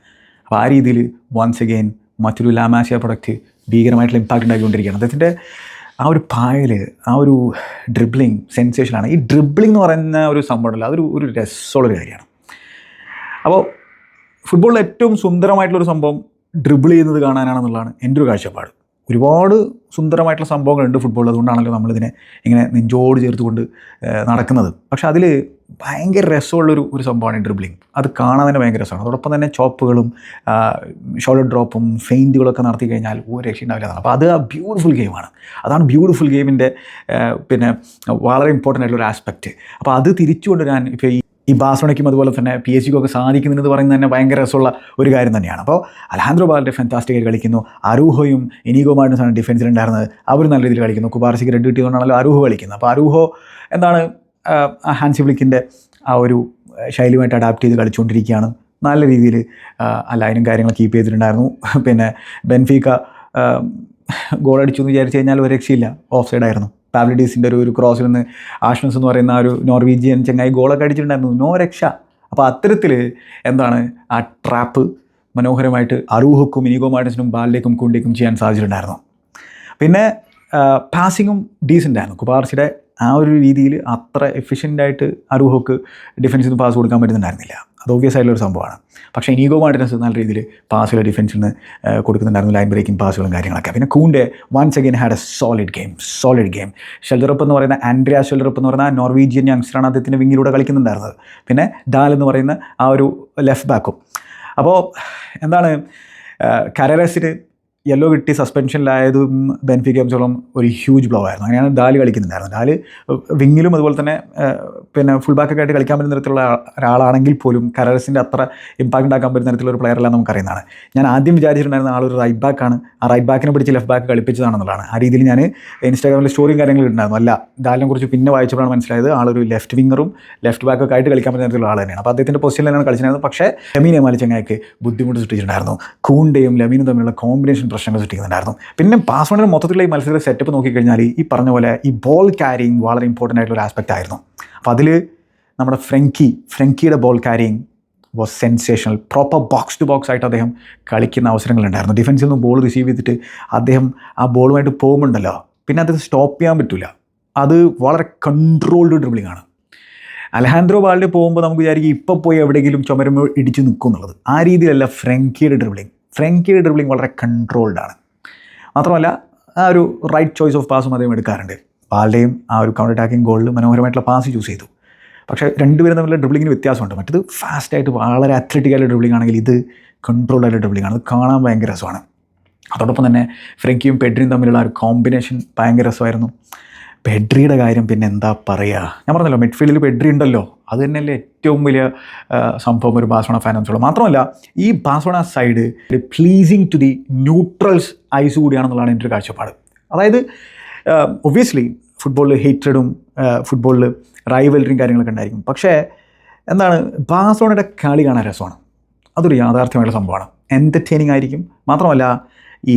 Speaker 1: അപ്പോൾ ആ രീതിയിൽ വൺസ് അഗെയിൻ മറ്റൊരു ലാമാസിയ പ്രൊഡക്റ്റ് ഭീകരമായിട്ടുള്ള ഇമ്പാക്റ്റ് ഉണ്ടാക്കിക്കൊണ്ടിരിക്കുകയാണ്. അദ്ദേഹത്തിന്റെ ആ ഒരു പായൽ ആ ഒരു ഡ്രിബ്ലിംഗ് സെൻസേഷനാണ് ഈ ഡ്രിബ്ലിംഗ് എന്ന് പറയുന്ന ഒരു സംഭവം അല്ല അതൊരു ഒരു രസമുള്ളൊരു കാര്യമാണ്. അപ്പോൾ ഫുട്ബോളിൽ ഏറ്റവും സുന്ദരമായിട്ടുള്ളൊരു സംഭവം ഡ്രിബിൾ ചെയ്യുന്നത് കാണാനാണെന്നുള്ളതാണ് എന്റെ ഒരു കാഴ്ചപ്പാട്. ഒരുപാട് സുന്ദരമായിട്ടുള്ള സംഭവങ്ങളുണ്ട് ഫുട്ബോളിൽ അതുകൊണ്ടാണല്ലോ നമ്മളിതിനെ ഇങ്ങനെ നെഞ്ചോട് ചേർത്തുകൊണ്ട് കൊണ്ട് നടക്കുന്നത്. പക്ഷേ അതിൽ ഭയങ്കര രസമുള്ളൊരു ഒരു സംഭവമാണ് ഈ ഡ്രിബ്ലിംഗ് അത് കാണാൻ തന്നെ ഭയങ്കര രസമാണ്. അതോടൊപ്പം തന്നെ ചോപ്പുകളും ഷോളർ ഡ്രോപ്പും ഫെയിന്റുകളൊക്കെ നടത്തി കഴിഞ്ഞാൽ ഒരു രക്ഷയുണ്ടാവില്ല അപ്പോൾ അത് ആ ബ്യൂട്ടിഫുൾ ഗെയിമാണ് അതാണ് ബ്യൂട്ടിഫുൾ ഗെയിമിന്റെ പിന്നെ വളരെ ഇമ്പോർട്ടന്റ് ആയിട്ടുള്ള ഒരു ആസ്പെക്റ്റ് അപ്പോൾ അത് തിരിച്ചു കൊണ്ടുവരാൻ ഇപ്പോൾ ഈ ഈ ബാസോണയ്ക്കും അതുപോലെ തന്നെ പി എസ് സിക്കും ഒക്കെ സാധിക്കുന്നുണ്ടെന്ന് പറയുന്നത് തന്നെ ഭയങ്കര രസമുള്ള ഒരു കാര്യം തന്നെയാണ്. അപ്പോൾ അലഹാന്ദ്രോ ബാലിന്റെ ഫാന്റാസ്റ്റിക് ആയിട്ട് കളിക്കുന്നു. അരൂഹോയും ഇനീഗോ മാർട്ടിൻസാണ് ഡിഫൻസിൽ ഉണ്ടായിരുന്നത് അവർ നല്ല രീതിയിൽ കളിക്കുന്നു. കുബാർസിക്ക് റെഡ് കിട്ടിയതുകൊണ്ടാണല്ലോ അരൂഹോ കളിക്കുന്നത്. അപ്പോൾ അരൂഹോ എന്താണ് ഹാൻസി ഫ്ലിക്കിന്റെ ആ ഒരു ശൈലിയുമായിട്ട് അഡാപ്റ്റ് ചെയ്ത് കളിച്ചുകൊണ്ടിരിക്കുകയാണ്. നല്ല രീതിയിൽ ആ കാര്യങ്ങൾ കീപ്പ് ചെയ്തിട്ടുണ്ടായിരുന്നു. പിന്നെ ബെൻഫീക്ക ഗോൾ അടിച്ചു എന്ന് വിചാരിച്ചു കഴിഞ്ഞാൽ ഒരു രക്ഷയില്ല. ഓഫ് സൈഡ് പാബ്ലിഡീസിന്റെ ഒരു ഒരു ക്രോസിൽ നിന്ന് ആഷ്മസ് എന്ന് പറയുന്ന ആ ഒരു നോർവീജിയൻ ചെങ്ങായി ഗോളൊക്കെ അടിച്ചിട്ടുണ്ടായിരുന്നു. നോ രക്ഷ. അപ്പോൾ അത്തരത്തിൽ എന്താണ് ആ ട്രാപ്പ് മനോഹരമായിട്ട് അറൂഹക്കും ഇനിഗോ മാർട്ടിൻസിനും ബാലിലേക്കും കുണ്ടിക്കും ചെയ്യാൻ സാധിച്ചിട്ടുണ്ടായിരുന്നു. പിന്നെ പാസിങ്ങും ഡീസന്റ് ആയിരുന്നു. കുപാർസിയുടെ ആ ഒരു രീതിയിൽ അത്ര എഫിഷ്യന്റായിട്ട് അറൂഹക്ക് ഡിഫൻസിൽ നിന്ന് പാസ് കൊടുക്കാൻ പറ്റുന്നുണ്ടായിരുന്നില്ല. അത് ഓബിയസ് ആയിട്ടുള്ള ഒരു സംഭവമാണ്. പക്ഷേ ഇനീഗോ മാർട്ടിനസ് നല്ല രീതിയിൽ പാസുകൾ ഡിഫൻസിൽ നിന്ന് കൊടുക്കുന്നുണ്ടായിരുന്നു. ലൈൻ ബ്രേക്കിംഗ് പാസുകളും കാര്യങ്ങളൊക്കെ. പിന്നെ Kounde once again had a solid game solid game Schjelderup എന്ന് പറയുന്ന ആൻഡ്രിയ ഷെൽഡറപ്പ് എന്ന് പറയുന്ന നോർവീജിയൻ യങ്സ്റ്ററാണ് അദ്ദേഹത്തിന്റെ വിങ്ങിലൂടെ കളിക്കുന്നുണ്ടായിരുന്നത്. പിന്നെ ഡാൽ എന്ന് പറയുന്ന ആ ഒരു ലെഫ്റ്റ് ബാക്കും അപ്പോൾ എന്താണ് കരരസിന് യെല്ലോ കിട്ടി സസ്പെൻഷനിലായതും ബെൻഫിക്ക സംബന്ധിച്ചോളം ഒരു ഹ്യൂജ് ബ്ലോ ആയിരുന്നു. അങ്ങനെയാണ് ഡാൽ കളിക്കുന്നുണ്ടായിരുന്നത് ഡാൽ വിങ്ങിലും അതുപോലെ തന്നെ പിന്നെ ഫുൾ ബാക്കൊക്കെ ആയിട്ട് കളിക്കാൻ പറ്റുന്ന തരത്തിലുള്ള ഒരാളാണെങ്കിൽ പോലും കരേഴ്സിന്റെ അത്ര ഇമ്പാക്ട് ഉണ്ടാക്കാൻ പറ്റുന്ന തരത്തിലുള്ള ഒരു പ്ലെയറല്ല നമുക്കറിയുന്നതാണ്. ഞാൻ ആദ്യം വിചാരിച്ചിട്ടുണ്ടായിരുന്ന ആളൊരു റൈറ്റ് ബാക്കാണ് ആ റൈറ്റ് ബാക്കിനെ പിടിച്ച് ലെഫ്റ്റ് ബാക്ക് കളിപ്പിച്ചതാണെന്നുള്ളതാണ്. ആ രീതിയിൽ ഞാൻ ഇൻസ്റ്റാഗ്രാമിൽ സ്റ്റോറിയും കാര്യങ്ങളും ഉണ്ടായിരുന്നു അല്ല ഡാലിനെ കുറിച്ച് പിന്നെ വായിച്ചപ്പോഴാണ് മനസ്സിലായത് ആളൊരു ലെഫ്റ്റ് വിങ്ങറും ലെഫ്റ്റ് ബാക്കൊക്കെ ആയിട്ട് കളിക്കാൻ പറ്റുന്ന തരത്തിലുള്ള ആൾ തന്നെയാണ്. അപ്പോൾ അദ്ദേഹത്തിന്റെ പൊസിഷനിലാണ് കളിച്ചിരുന്നത് പക്ഷേ ലമീനെ മാലിച്ചങ്ങായ്ക്ക് ബുദ്ധിമുട്ട് സൃഷ്ടിച്ചിട്ടുണ്ടായിരുന്നു. കൂണ്ടയും ലമീനും തമ്മിലുള്ള കോമ്പിനേഷൻ പ്രശ്നങ്ങൾ സൃഷ്ടിക്കുന്നുണ്ടായിരുന്നു. പിന്നെ പാസ്വേഡിന്റെ മൊത്തത്തിലുള്ള ഈ മത്സരത്തിൽ സെറ്റപ്പ് നോക്കിക്കഴിഞ്ഞാൽ ഈ പറഞ്ഞ പോലെ ഈ ബോൾ ക്യാരിങ് വളരെ ഇമ്പോർട്ടന്റ് ആയിട്ടുള്ള ഒരു ആസ്പെക്റ്റ് ആയിരുന്നു. അപ്പോൾ അതിൽ നമ്മുടെ Frenkie ഫ്രെങ്കിയുടെ ball carrying was sensational proper box to box ആയിട്ട് അദ്ദേഹം കളിക്കുന്ന അവസരങ്ങളുണ്ടായിരുന്നു. ഡിഫൻസിൽ നിന്ന് ബോൾ റിസീവ് ചെയ്തിട്ട് അദ്ദേഹം ആ ബോളുമായിട്ട് പോകുമ്പോണ്ടല്ലോ പിന്നെ അത് സ്റ്റോപ്പ് ചെയ്യാൻ പറ്റില്ല അത് വളരെ കൺട്രോൾഡ് ഡ്രിബ്ലിംഗ് ആണ്. അലഹാൻഡ്രോ ബാളിൽ പോകുമ്പോൾ നമുക്ക് വിചാരിക്കും ഇപ്പോൾ പോയി എവിടെയെങ്കിലും ചുമരുമ്പോൾ ഇടിച്ച് നിൽക്കും എന്നുള്ളത് ആ രീതിയിലല്ല ഫ്രങ്കിയുടെ ഡ്രിബിളിംഗ് ഫ്രെങ്കിയുടെ ഡ്രിബ്ലിംഗ് വളരെ കൺട്രോൾഡ് ആണ്. മാത്രമല്ല ആ ഒരു റൈറ്റ് ചോയ്സ് ഓഫ് പാസും അദ്ദേഹം എടുക്കാറുണ്ട്. ബാലിന്റെയും ആ ഒരു കൗണ്ടർ അറ്റാക്കിംഗ് ഗോളിൽ മനോഹരമായിട്ടുള്ള പാസ് ചൂസ് ചെയ്തു. പക്ഷേ രണ്ടുപേരും തമ്മിലുള്ള ഡ്രിബ്ലിങ്ങിന് വ്യത്യാസമുണ്ട്. മറ്റത് ഫാസ്റ്റായിട്ട് വളരെ അത്ലറ്റിക്കായിട്ടുള്ള ഡ്രിബ്ലിംഗ് ആണെങ്കിൽ ഇത് കൺട്രോൾഡ് ആയിട്ടുള്ള ഡ്രിബ്ലിംഗ് ആണ്. അത് കാണാൻ ഭയങ്കര രസമാണ്. അതോടൊപ്പം തന്നെ ഫ്രെങ്കിയും പെഡ്രിയും തമ്മിലുള്ള ഒരു കോമ്പിനേഷൻ ഭയങ്കര രസമായിരുന്നു. പെഡ്രിയുടെ കാര്യം പിന്നെ എന്താ പറയുക ഞാൻ പറഞ്ഞല്ലോ മിഡ്ഫീൽഡിൽ പെഡ്രി ഉണ്ടല്ലോ. അത് തന്നെയല്ലേ ഏറ്റവും വലിയ സംഭവം ഒരു ബാസോണ ഫാനൻസുള്ള മാത്രമല്ല ഈ Barcelona side pleasing to the neutrals eyes കൂടിയാണെന്നുള്ളതാണ് എന്റെ ഒരു കാഴ്ചപ്പാട്. അതായത് ഒബ്വിയസ്ലി ഫുട്ബോളിൽ ഹേറ്റഡും ഫുട്ബോളിൽ റൈവലറിയും കാര്യങ്ങളൊക്കെ ഉണ്ടായിരിക്കും. പക്ഷേ എന്താണ് ബാസോണയുടെ കളി കാണാൻ രസമാണ്. അതൊരു യാഥാർത്ഥ്യമായുള്ള സംഭവമാണ്. എന്റർടൈനിങ് ആയിരിക്കും. മാത്രമല്ല ഈ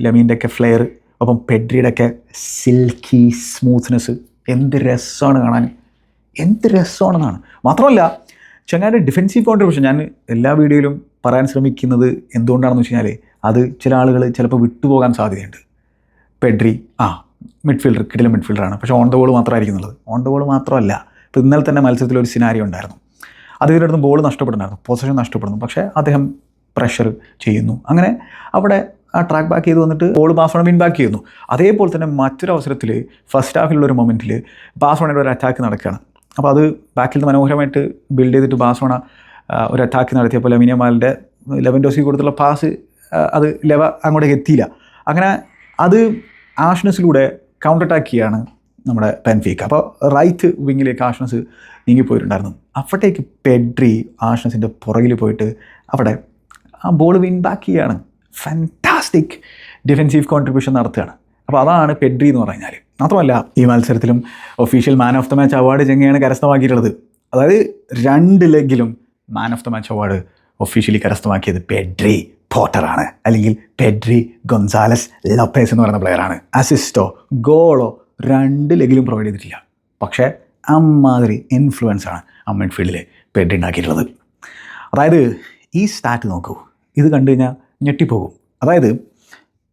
Speaker 1: ലമീന്റെയൊക്കെ ഫ്ലെയർ ഒപ്പം പെഡ്രിയുടെ ഒക്കെ സിൽക്കി സ്മൂത്ത്നെസ് എന്ത് രസമാണ് കാണാൻ. എന്ത് രസമാണെന്നാണ്. മാത്രമല്ല ചങ്ങാന്റെ ഡിഫെൻസീവ് കോൺട്രിബ്യൂഷൻ ഞാൻ എല്ലാ വീഡിയോയിലും പറയാൻ ശ്രമിക്കുന്നത് എന്തുകൊണ്ടാണെന്ന് വെച്ച് കഴിഞ്ഞാൽ അത് ചില ആളുകൾ ചിലപ്പോൾ വിട്ടുപോകാൻ സാധ്യതയുണ്ട്. പെഡ്രി ആ മിഡ്ഫീൽഡർ കിടിലം മിഡ്ഫീൽഡറാണ് പക്ഷേ ഓൺ ദ ബോൾ മാത്രമായിരിക്കും എന്നുള്ളത് ഓൺ ദ ബോൾ മാത്രമല്ല ഇപ്പോൾ ഇന്നലെ തന്നെ മത്സരത്തിൽ ഒരു സിനാരിയോ ഉണ്ടായിരുന്നു. അടുത്ത് ബോൾ നഷ്ടപ്പെടുന്നുണ്ടായിരുന്നു. പൊസിഷൻ നഷ്ടപ്പെടുന്നു. പക്ഷേ അദ്ദേഹം പ്രഷർ ചെയ്യുന്നു. അങ്ങനെ അവിടെ ആ ട്രാക്ക് ബാക്ക് ചെയ്ത് വന്നിട്ട് ബോൾ ബാസോണ വിൻ ബാക്ക് ചെയ്യുന്നു. അതേപോലെ തന്നെ മറ്റൊരു അവസരത്തിൽ ഫസ്റ്റ് ഹാഫിലുള്ള ഒരു മൊമെന്റിൽ ബാസോണയുടെ ഒരു അറ്റാക്ക് നടക്കുകയാണ്. അപ്പോൾ അത് ബാക്കിൽ നിന്ന് മനോഹരമായിട്ട് ബിൽഡ് ചെയ്തിട്ട് ബാസോണ ഒരു അറ്റാക്ക് നടത്തിയപ്പോൾ ലമിനിയമാലിന്റെ ലെവൻ ഡോസി കൊടുത്തുള്ള പാസ് അത് ലെവ അങ്ങോട്ടേക്ക് എത്തിയില്ല. അങ്ങനെ അത് ആഷ്നസിലൂടെ കൗണ്ടർ അറ്റാക്ക് ചെയ്യാണ് നമ്മുടെ പെൻഫീക്ക് അപ്പോൾ റൈറ്റ് വിങ്ങിലേക്ക് ആഷ്നസ് നീങ്ങിപ്പോയിട്ടുണ്ടായിരുന്നു. അവിടേക്ക് പെഡ്രി ആഷ്നസിന്റെ പുറകിൽ പോയിട്ട് അവിടെ ആ ബോൾ വിൻ ബാക്ക് ചെയ്യാണ്. ഫാന്റാസ്റ്റിക് ഡിഫെൻസീവ് കോൺട്രിബ്യൂഷൻ നടത്തുകയാണ്. അപ്പോൾ അതാണ് പെഡ്രി എന്ന് പറഞ്ഞാൽ മാത്രമല്ല ഈ മത്സരത്തിലും official man of the match award ചെങ്ങയാണ് കരസ്ഥമാക്കിയിട്ടുള്ളത്. അതായത് രണ്ട് ലെഗിലും man of the match award officially കരസ്ഥമാക്കിയത് പെഡ്രി പോട്ടറാണ് അല്ലെങ്കിൽ പെഡ്രി ഗൊൻസാലസ് ലൊപ്പേസ് എന്ന് പറയുന്ന പ്ലെയറാണ് അസിസ്റ്റോ ഗോളോ രണ്ട് ലെഗിലും പ്രൊവൈഡ് ചെയ്തിട്ടില്ല. പക്ഷേ അമ്മാതിരി ഇൻഫ്ലുവൻസ് ആണ് ആ മിഡ്ഫീൽഡിൽ പെഡ്രി ഉണ്ടാക്കിയിട്ടുള്ളത്. അതായത് ഈ സ്റ്റാറ്റ് നോക്കൂ. ഇത് കണ്ടു കഴിഞ്ഞാൽ ഞെട്ടിപ്പോകും. അതായത്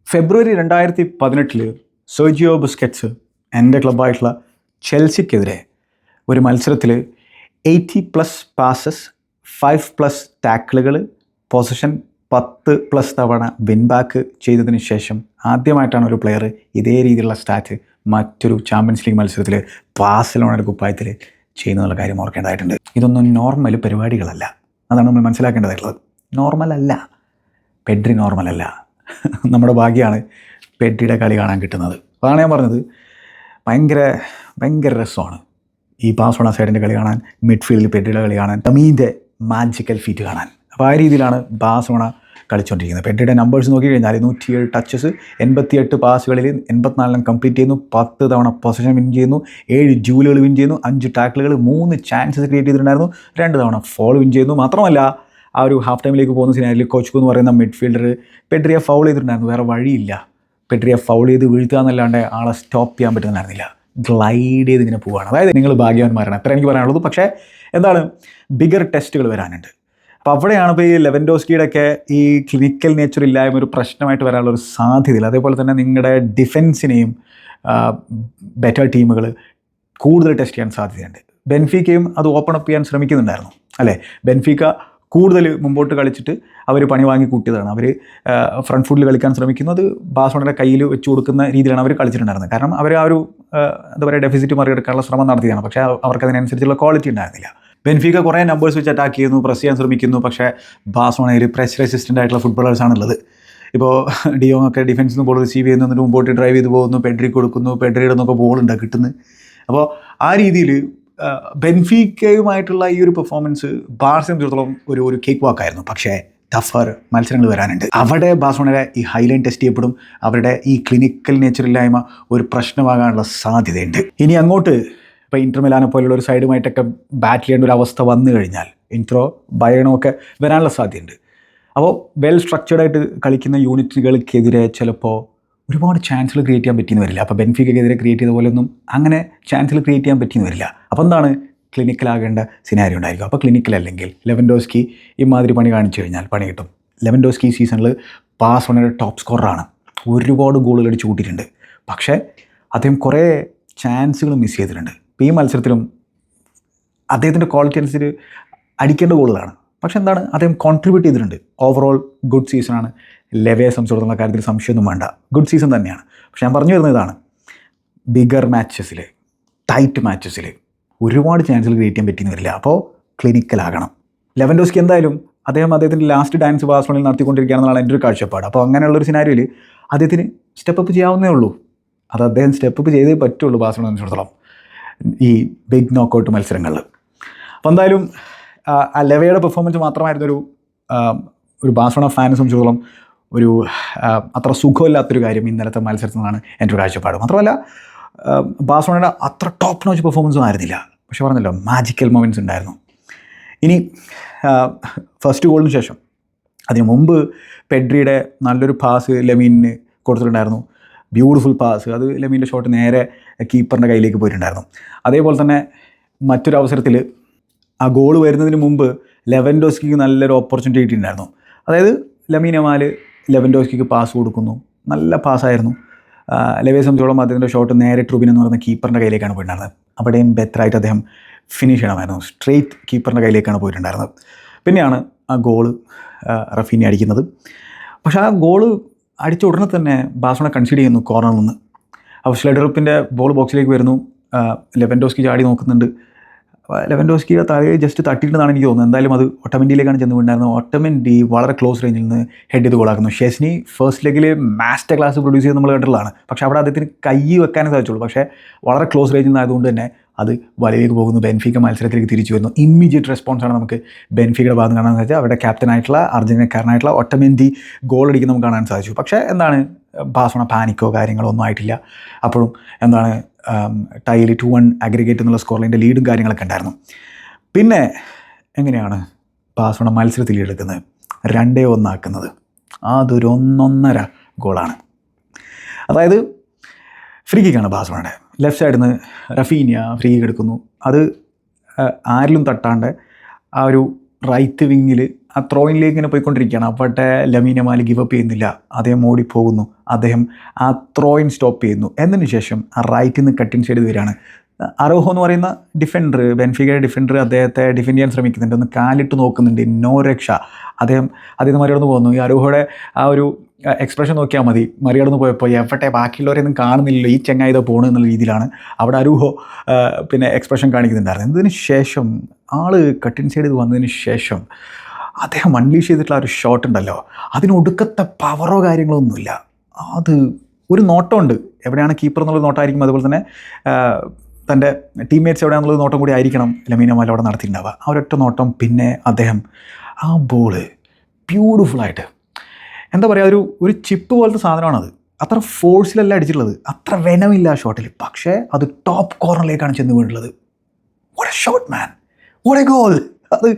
Speaker 1: ഫെബ്രുവരി രണ്ടായിരത്തി പതിനെട്ടിൽ സോജിയോ ബുസ്കറ്റ്സ് എന്റെ ക്ലബ്ബായിട്ടുള്ള ചെൽസിക്കെതിരെ ഒരു മത്സരത്തിൽ eighty plus passes five plus ടാക്കിളുകൾ position പത്ത് പ്ലസ് തവണ വിൻ ബാക്ക് ചെയ്തതിന് ശേഷം ആദ്യമായിട്ടാണ് ഒരു പ്ലെയർ ഇതേ രീതിയിലുള്ള സ്റ്റാറ്റ് മറ്റൊരു ചാമ്പ്യൻസ് ലീഗ് മത്സരത്തിൽ ബാഴ്സലോണയുടെ കുപ്പായത്തിൽ ചെയ്യുന്നുള്ള കാര്യം ഓർക്കേണ്ടതായിട്ടുണ്ട്. ഇതൊന്നും നോർമൽ പരിപാടികളല്ല. അതാണ് നമ്മൾ മനസ്സിലാക്കേണ്ടതായിട്ടുള്ളത്. നോർമൽ അല്ല പെഡ്രി നോർമൽ അല്ല നമ്മുടെ ഭാഗ്യമാണ് പെട്ടിയുടെ കളി കാണാൻ കിട്ടുന്നത്. അതാണ് ഞാൻ പറഞ്ഞത്. ഭയങ്കര ഭയങ്കര രസമാണ് ഈ ബാസോണ സൈഡിന്റെ കളി കാണാൻ മിഡ്ഫീൽഡിൽ പെട്ടിയുടെ കളി കാണാൻ തമീന്റെ മാജിക്കൽ ഫീറ്റ് കാണാൻ. അപ്പോൾ ആ രീതിയിലാണ് ബാസോണ കളിച്ചുകൊണ്ടിരിക്കുന്നത് പെട്ടിയുടെ നമ്പേഴ്സ് നോക്കി കഴിഞ്ഞാൽ നൂറ്റിയേഴ് ടച്ചസ് എൺപത്തിയെട്ട് പാസുകളിൽ എൺപത്തിനാലെണ്ണം കംപ്ലീറ്റ് ചെയ്യുന്നു പത്ത് തവണ പൊസിഷൻ വിൻ ചെയ്യുന്നു ഏഴ് ജൂലുകൾ വിൻ ചെയ്യുന്നു അഞ്ച് ടാക്കിളുകൾ മൂന്ന് ചാൻസസ് ക്രിയേറ്റ് ചെയ്തിട്ടുണ്ടായിരുന്നു രണ്ട് തവണ ഫോൾ വിൻ ചെയ്യുന്നു. മാത്രമല്ല ആ ഒരു ഹാഫ് ടൈമിലേക്ക് പോകുന്ന സിനാരിയിൽ കോച്ച്കു എന്ന് പറയുന്ന മിഡ്ഫീൽഡർ പെട്രിയെ ഫൗൾ ചെയ്തിട്ടുണ്ടായിരുന്നു. വേറെ വഴിയില്ല. പെട്രിയെ ഫൗൾ ചെയ്ത് വീഴ്ത്തുക എന്നല്ലാണ്ട് ആളെ സ്റ്റോപ്പ് ചെയ്യാൻ പറ്റുന്നുണ്ടായിരുന്നില്ല ഗ്ലൈഡ് ചെയ്ത് ഇങ്ങനെ പോവുകയാണ് അതായത് നിങ്ങൾ ഭാഗ്യവാന്മാരാണ്. അത്ര എനിക്ക് പറയാനുള്ളത് പക്ഷേ എന്താണ്? ബിഗർ ടെസ്റ്റുകൾ വരാനുണ്ട്. അപ്പോൾ അവിടെയാണ് ഇപ്പോൾ ഈ ലെവൻഡോസ്കിയുടെ ഒക്കെ ഈ ക്ലിനിക്കൽ നേച്ചർ ഇല്ലായ്മ ഒരു പ്രശ്നമായിട്ട് വരാനുള്ള ഒരു സാധ്യതയില്ല. അതേപോലെ തന്നെ നിങ്ങളുടെ ഡിഫെൻസിനെയും ബെറ്റർ ടീമുകൾ കൂടുതൽ ടെസ്റ്റ് ചെയ്യാൻ സാധ്യതയുണ്ട്. ബെൻഫീക്കയും അത് ഓപ്പൺ അപ്പ് ചെയ്യാൻ ശ്രമിക്കുന്നുണ്ടായിരുന്നു. അല്ലേ? ബെൻഫീക്ക കൂടുതൽ മുമ്പോട്ട് കളിച്ചിട്ട് അവർ പണി വാങ്ങി കൂട്ടിയതാണ്. അവർ ഫ്രണ്ട് ഫുഡിൽ കളിക്കാൻ ശ്രമിക്കുന്നത് ബാസോണിന്റെ കയ്യിൽ വെച്ച് കൊടുക്കുന്ന രീതിയിലാണ് അവർ കളിച്ചിട്ടുണ്ടായിരുന്നത്. കാരണം അവർ ആ ഒരു എന്താ പറയുക ഡെഫിസിറ്റ് മറികടക്കാനുള്ള ശ്രമം നടത്തിയതാണ്. പക്ഷേ അവർക്ക് അതിനനുസരിച്ചുള്ള ക്വാളിറ്റി ഉണ്ടായിരുന്നില്ല. ബെൻഫിക്ക കുറേ നമ്പേഴ്സ് വെച്ച് അറ്റാക്ക് ചെയ്യുന്നു പ്രസ് ചെയ്യാൻ ശ്രമിക്കുന്നു. പക്ഷേ ബാസോണയിൽ പ്രസ് റെസിസ്റ്റന്റ് ആയിട്ടുള്ള ഫുട്ബോളേഴ്സാണുള്ളത് ഇപ്പോൾ ഡിയോങ് ഒക്കെ ഡിഫൻസിൽ നിന്ന് ബോൾ റിസീവ് ചെയ്യുന്നു എന്നിട്ട് മുമ്പോട്ട് ഡ്രൈവ് ചെയ്ത് പോകുന്നു. പെഡ്രി കൊടുക്കുന്നു പെഡ്രിയുടെ നിന്നൊക്കെ ബോൾ ഉണ്ട് കിട്ടുന്നത്. അപ്പോൾ ആ രീതിയിൽ ബെൻഫീക്കയുമായിട്ടുള്ള ഈ ഒരു പെർഫോമൻസ് ബാർസയെ സംബന്ധിച്ചിടത്തോളം ഒരു ഒരു കേക്ക് വാക്കായിരുന്നു പക്ഷേ ടഫർ മത്സരങ്ങൾ വരാനുണ്ട്. അവിടെ ബാസോണയുടെ ഈ ഹൈലൈൻ ടെസ്റ്റ് ചെയ്യപ്പെടും. അവരുടെ ഈ ക്ലിനിക്കൽ നേച്ചറില്ലായ്മ ഒരു പ്രശ്നമാകാനുള്ള സാധ്യതയുണ്ട്. ഇനി അങ്ങോട്ട് ഇപ്പോൾ ഇന്റർ മിലാനെ പോലുള്ള ഒരു സൈഡുമായിട്ടൊക്കെ ബാറ്റ് ചെയ്യേണ്ട ഒരു അവസ്ഥ വന്നു കഴിഞ്ഞാൽ ഇൻട്രോ ബയണോ ഒക്കെ വരാനുള്ള സാധ്യതയുണ്ട്. അപ്പോൾ വെൽ സ്ട്രക്ചേർഡ് ആയിട്ട് കളിക്കുന്ന യൂണിറ്റുകൾക്കെതിരെ ചിലപ്പോൾ ഒരുപാട് ചാൻസുകൾ ക്രിയേറ്റ് ചെയ്യാൻ പറ്റിയെന്ന് വരില്ല. അപ്പോൾ ബെൻഫിക്കെതിരെ ക്രിയേറ്റ് ചെയ്ത പോലെയൊന്നും അങ്ങനെ ചാൻസുകൾ ക്രിയേറ്റ് ചെയ്യാൻ പറ്റിയെന്ന് വരില്ല. അപ്പോൾ എന്താണ്? ക്ലിനിക്കലാകേണ്ട സിനാരി ഉണ്ടായിരിക്കും. അപ്പോൾ ക്ലിനിക്കൽ അല്ലെങ്കിൽ ലെവൻഡോസ്കി ഇമാതിരി പണി കാണിച്ചു കഴിഞ്ഞാൽ പണി കിട്ടും. ലെവൻഡോസ്കി ഈ പാസ് ബാഴ്സലോണയുടെ ടോപ്പ് സ്കോറാണ് ഒരുപാട് ഗോളുകൾ അടിച്ചു കൂട്ടിയിട്ടുണ്ട്. പക്ഷേ അദ്ദേഹം കുറേ ചാൻസുകൾ മിസ് ചെയ്തിട്ടുണ്ട്. ഇപ്പോൾ ഈ മത്സരത്തിലും അദ്ദേഹത്തിന്റെ ക്വാളിറ്റി അനുസരിച്ച് അടിക്കേണ്ട ഗോളുകളാണ് പക്ഷെ എന്താണ്? അദ്ദേഹം കോൺട്രിബ്യൂട്ട് ചെയ്തിട്ടുണ്ട്. ഓവറോൾ ഗുഡ് സീസണാണ് ലെവയെ സംബന്ധിച്ചിടത്തോളം കാര്യത്തിൽ സംശയമൊന്നും വേണ്ട. ഗുഡ് സീസൺ തന്നെയാണ്. പക്ഷെ ഞാൻ പറഞ്ഞു വരുന്നത് ഇതാണ്. ബിഗർ മാച്ചസിൽ ടൈറ്റ് മാച്ചസിൽ ഒരുപാട് ചാൻസുകൾ ക്രിയേറ്റ് ചെയ്യാൻ പറ്റിയെന്ന് വരില്ല. അപ്പോൾ ക്ലിനിക്കലാകണം ലെവൻഡോസ്കി എന്തായാലും അദ്ദേഹം അദ്ദേഹത്തിന്റെ ലാസ്റ്റ് ഡാൻസ് ബാഴ്സലോണിൽ നടത്തിക്കൊണ്ടിരിക്കുകയാണെന്നാണ് എന്റെ ഒരു കാഴ്ചപ്പാട്. അപ്പോൾ അങ്ങനെയുള്ളൊരു സിനാരിയോയിൽ അദ്ദേഹത്തിന് സ്റ്റെപ്പ് അപ്പ് ചെയ്യാവുന്നേ ഉള്ളൂ. അത് അദ്ദേഹം സ്റ്റെപ്പ് ചെയ്തേ പറ്റുള്ളൂ ബാഴ്സലോണ സംബന്ധിച്ചിടത്തോളം ഈ ബിഗ് നോക്കൗട്ട് മത്സരങ്ങളിൽ അപ്പോൾ എന്തായാലും ആ, ലെവയുടെ പെർഫോമൻസ് മാത്രമായിരുന്നൊരു ഒരു ബാഴ്സലോണ ഫാനെ സംബന്ധിച്ചിടത്തോളം ഒരു അത്ര സുഖമില്ലാത്തൊരു കാര്യം ഇന്നലത്തെ മത്സരത്തിൽ നിന്നാണ് എന്റെ ഒരു കാഴ്ചപ്പാട്. മാത്രമല്ല ബാസോണയുടെ അത്ര ടോപ്പ് നോച്ച് പെർഫോമൻസും ആയിരുന്നില്ല. പക്ഷെ പറഞ്ഞല്ലോ മാജിക്കൽ മൊമെന്റ്സ് ഉണ്ടായിരുന്നു. ഇനി ഫസ്റ്റ് ഗോളിന് ശേഷം അതിന് മുമ്പ് പെഡ്രിയുടെ നല്ലൊരു പാസ് ലെമീനിന് കൊടുത്തിട്ടുണ്ടായിരുന്നു. ബ്യൂട്ടിഫുൾ പാസ് അത് ലെമീന്റെ ഷോട്ട് നേരെ കീപ്പറിന്റെ കയ്യിലേക്ക് പോയിട്ടുണ്ടായിരുന്നു. അതേപോലെ തന്നെ മറ്റൊരു അവസരത്തിൽ ആ ഗോൾ വരുന്നതിന് മുമ്പ് ലെവൻഡോസ്കിക്ക് നല്ലൊരു ഓപ്പർച്യൂണിറ്റി കിട്ടിയിട്ടുണ്ടായിരുന്നു. അതായത് ലമീനമാൽ ലെവൻഡോസ്കിക്ക് പാസ് കൊടുക്കുന്നു. നല്ല പാസ്സായിരുന്നു ലെവയെ സംബന്ധിച്ചോളം അദ്ദേഹത്തിന്റെ ഷോട്ട് നേരെ ട്രൂബിൻ എന്ന് പറയുന്ന കീപ്പറിന്റെ കയ്യിലേക്കാണ് പോയിട്ടുണ്ടായിരുന്നത്. അവിടെയും ബെറ്ററായിട്ട് അദ്ദേഹം ഫിനിഷ് ചെയ്യണമായിരുന്നു. സ്ട്രെയിറ്റ് കീപ്പറിന്റെ കയ്യിലേക്കാണ് പോയിട്ടുണ്ടായിരുന്നത്. പിന്നെയാണ് ആ ഗോൾ റഫീനി അടിക്കുന്നത്. പക്ഷേ ആ ഗോൾ അടിച്ച ഉടനെ തന്നെ ബാസോണ കൺസിഡർ ചെയ്യുന്നു കോർണറിൽ നിന്ന്. അപ്പോൾ സ്ലെഡറപ്പിന്റെ ബോൾ ബോക്സിലേക്ക് വരുന്നു. ലെവൻഡോസ്കി ചാടി നോക്കുന്നുണ്ട്. ലെവൻഡോസ്കിയുടെ തലയിൽ ജസ്റ്റ് തട്ടിയിട്ടെന്നാണ് എനിക്ക് തോന്നുന്നത്. എന്തായാലും അത് ഒട്ടമെൻഡിയിലേക്കാണ് ചെന്ന് വീണ്ടായിരുന്നത് ഒട്ടമെൻഡി വളരെ ക്ലോസ് റേഞ്ചിൽ നിന്ന് ഹെഡ് ചെയ്ത് ഗോളാക്കുന്നു ഷെസ്നി ഫസ്റ്റ് ലെഗിൽ മാസ്റ്റർ ക്ലാസ് പ്രൊഡ്യൂസ് ചെയ്ത് നമ്മൾ കണ്ടിട്ടുള്ളതാണ്. പക്ഷേ അവിടെ അദ്ദേഹത്തിന് കൈ വെക്കാനേ സാധിച്ചുള്ളൂ. പക്ഷേ വളരെ ക്ലോസ് റേഞ്ചിൽ നിന്നായതുകൊണ്ട് തന്നെ അത് വലയിലേക്ക് പോകുന്നു. ബെൻഫിക്ക മത്സരത്തിലേക്ക് തിരിച്ചു വരുന്നു. ഇമ്മീഡിയറ്റ് റെസ്പോൺസാണ് നമുക്ക് ബെൻഫിക്കയുടെ ഭാഗം കാണാൻ സാധിച്ചത്. അവരുടെ ക്യാപ്റ്റനായിട്ടുള്ള അർജന്റീനക്കാരനായിട്ടുള്ള ഒട്ടമെൻഡി ഗോൾ അടിക്കുന്ന നമുക്ക് കാണാൻ സാധിച്ചു. പക്ഷേ എന്താണ് ബാസോണ പാനിക്കോ കാര്യങ്ങളോ ഒന്നും ആയിട്ടില്ല. അപ്പോഴും എന്താണ് ടൈൽ ടു വൺ അഗ്രിഗേറ്റ് എന്നുള്ള സ്കോർ ലൈന്റെ ലീഡും കാര്യങ്ങളൊക്കെ ഉണ്ടായിരുന്നു. പിന്നെ എങ്ങനെയാണ് ബാസോണ മത്സരത്തിൽ എടുക്കുന്നത്? രണ്ടേ ഒന്നാക്കുന്നത് അതൊരു ഒന്നൊന്നര ഗോളാണ് അതായത് ഫ്രീ കിക്കാണ് ബാസോണയുടെ ലെഫ്റ്റ് സൈഡിൽ നിന്ന് റഫീനിയ ഫ്രീ കിക്ക് എടുക്കുന്നു. അത് ആരിലും തട്ടാണ്ട് ആ ഒരു റൈറ്റ് വിങ്ങിൽ ആ ത്രോയിനിലേക്ക് ഇങ്ങനെ പോയിക്കൊണ്ടിരിക്കുകയാണ്. അവിടെ ലമീന മാലി ഗിവ് അപ്പ് ചെയ്യുന്നില്ല. അദ്ദേഹം ഓടിപ്പോകുന്നു അദ്ദേഹം ആ ത്രോയിൻ സ്റ്റോപ്പ് ചെയ്യുന്നു. എന്നതിന് ശേഷം ആ റൈറ്റിൽ നിന്ന് കട്ടിൻ ചെയ്ത് വരികയാണ്. അറോഹോ എന്ന് പറയുന്ന ഡിഫൻഡർ ബെൻഫിഗയുടെ ഡിഫൻഡർ അദ്ദേഹത്തെ ഡിഫെൻഡ് ചെയ്യാൻ ശ്രമിക്കുന്നുണ്ട്. ഒന്ന് കാലിട്ട് നോക്കുന്നുണ്ട്. നോ രക്ഷ. അദ്ദേഹം അദ്ദേഹം മറികടന്ന് പോകുന്നു. ഈ അരോഹയുടെ ആ ഒരു എക്സ്പ്രഷൻ നോക്കിയാൽ മതി. മറികടന്ന് പോയപ്പോൾ എവിടെ ബാക്കിയുള്ളവരെയൊന്നും കാണുന്നില്ലല്ലോ. ഈ ചെങ്ങായി പോണു എന്നുള്ള രീതിയിലാണ് അവിടെ അരൂഹോ പിന്നെ എക്സ്പ്രഷൻ കാണിക്കുന്നുണ്ടായിരുന്നു ഇതിന് ശേഷം ആൾ കട്ടിൻ സൈഡ് വന്നതിന് ശേഷം അദ്ദേഹം അൺലീഷ് ചെയ്തിട്ടുള്ള ഒരു ഷോട്ട് ഉണ്ടല്ലോ. അതിന് ഒടുക്കത്തെ പവറോ കാര്യങ്ങളോ ഒന്നുമില്ല. അത് ഒരു നോട്ടമുണ്ട്. എവിടെയാണ് കീപ്പർ എന്നുള്ള നോട്ടമായിരിക്കും അതുപോലെ തന്നെ തന്റെ ടീംമേറ്റ്സ് എവിടെയാണെന്നുള്ള നോട്ടം കൂടി ആയിരിക്കണം. ലമീന മാല അവിടെ നടത്തിയിട്ടുണ്ടാവുക. ആ ഒരൊറ്റ നോട്ടം പിന്നെ അദ്ദേഹം ആ ബോൾ ബ്യൂട്ടിഫുള്ളായിട്ട് എന്താ പറയുക ഒരു ഒരു ചിപ്പ് പോലത്തെ സാധനമാണത്. അത്ര ഫോഴ്സിലല്ല അടിച്ചിട്ടുള്ളത്. അത്ര വെനമില്ല ആ ഷോട്ടിൽ പക്ഷേ അത് ടോപ്പ് കോർണറിലേക്കാണ് ചെന്ന് വീണുള്ളത് what a shot man what a goal അത്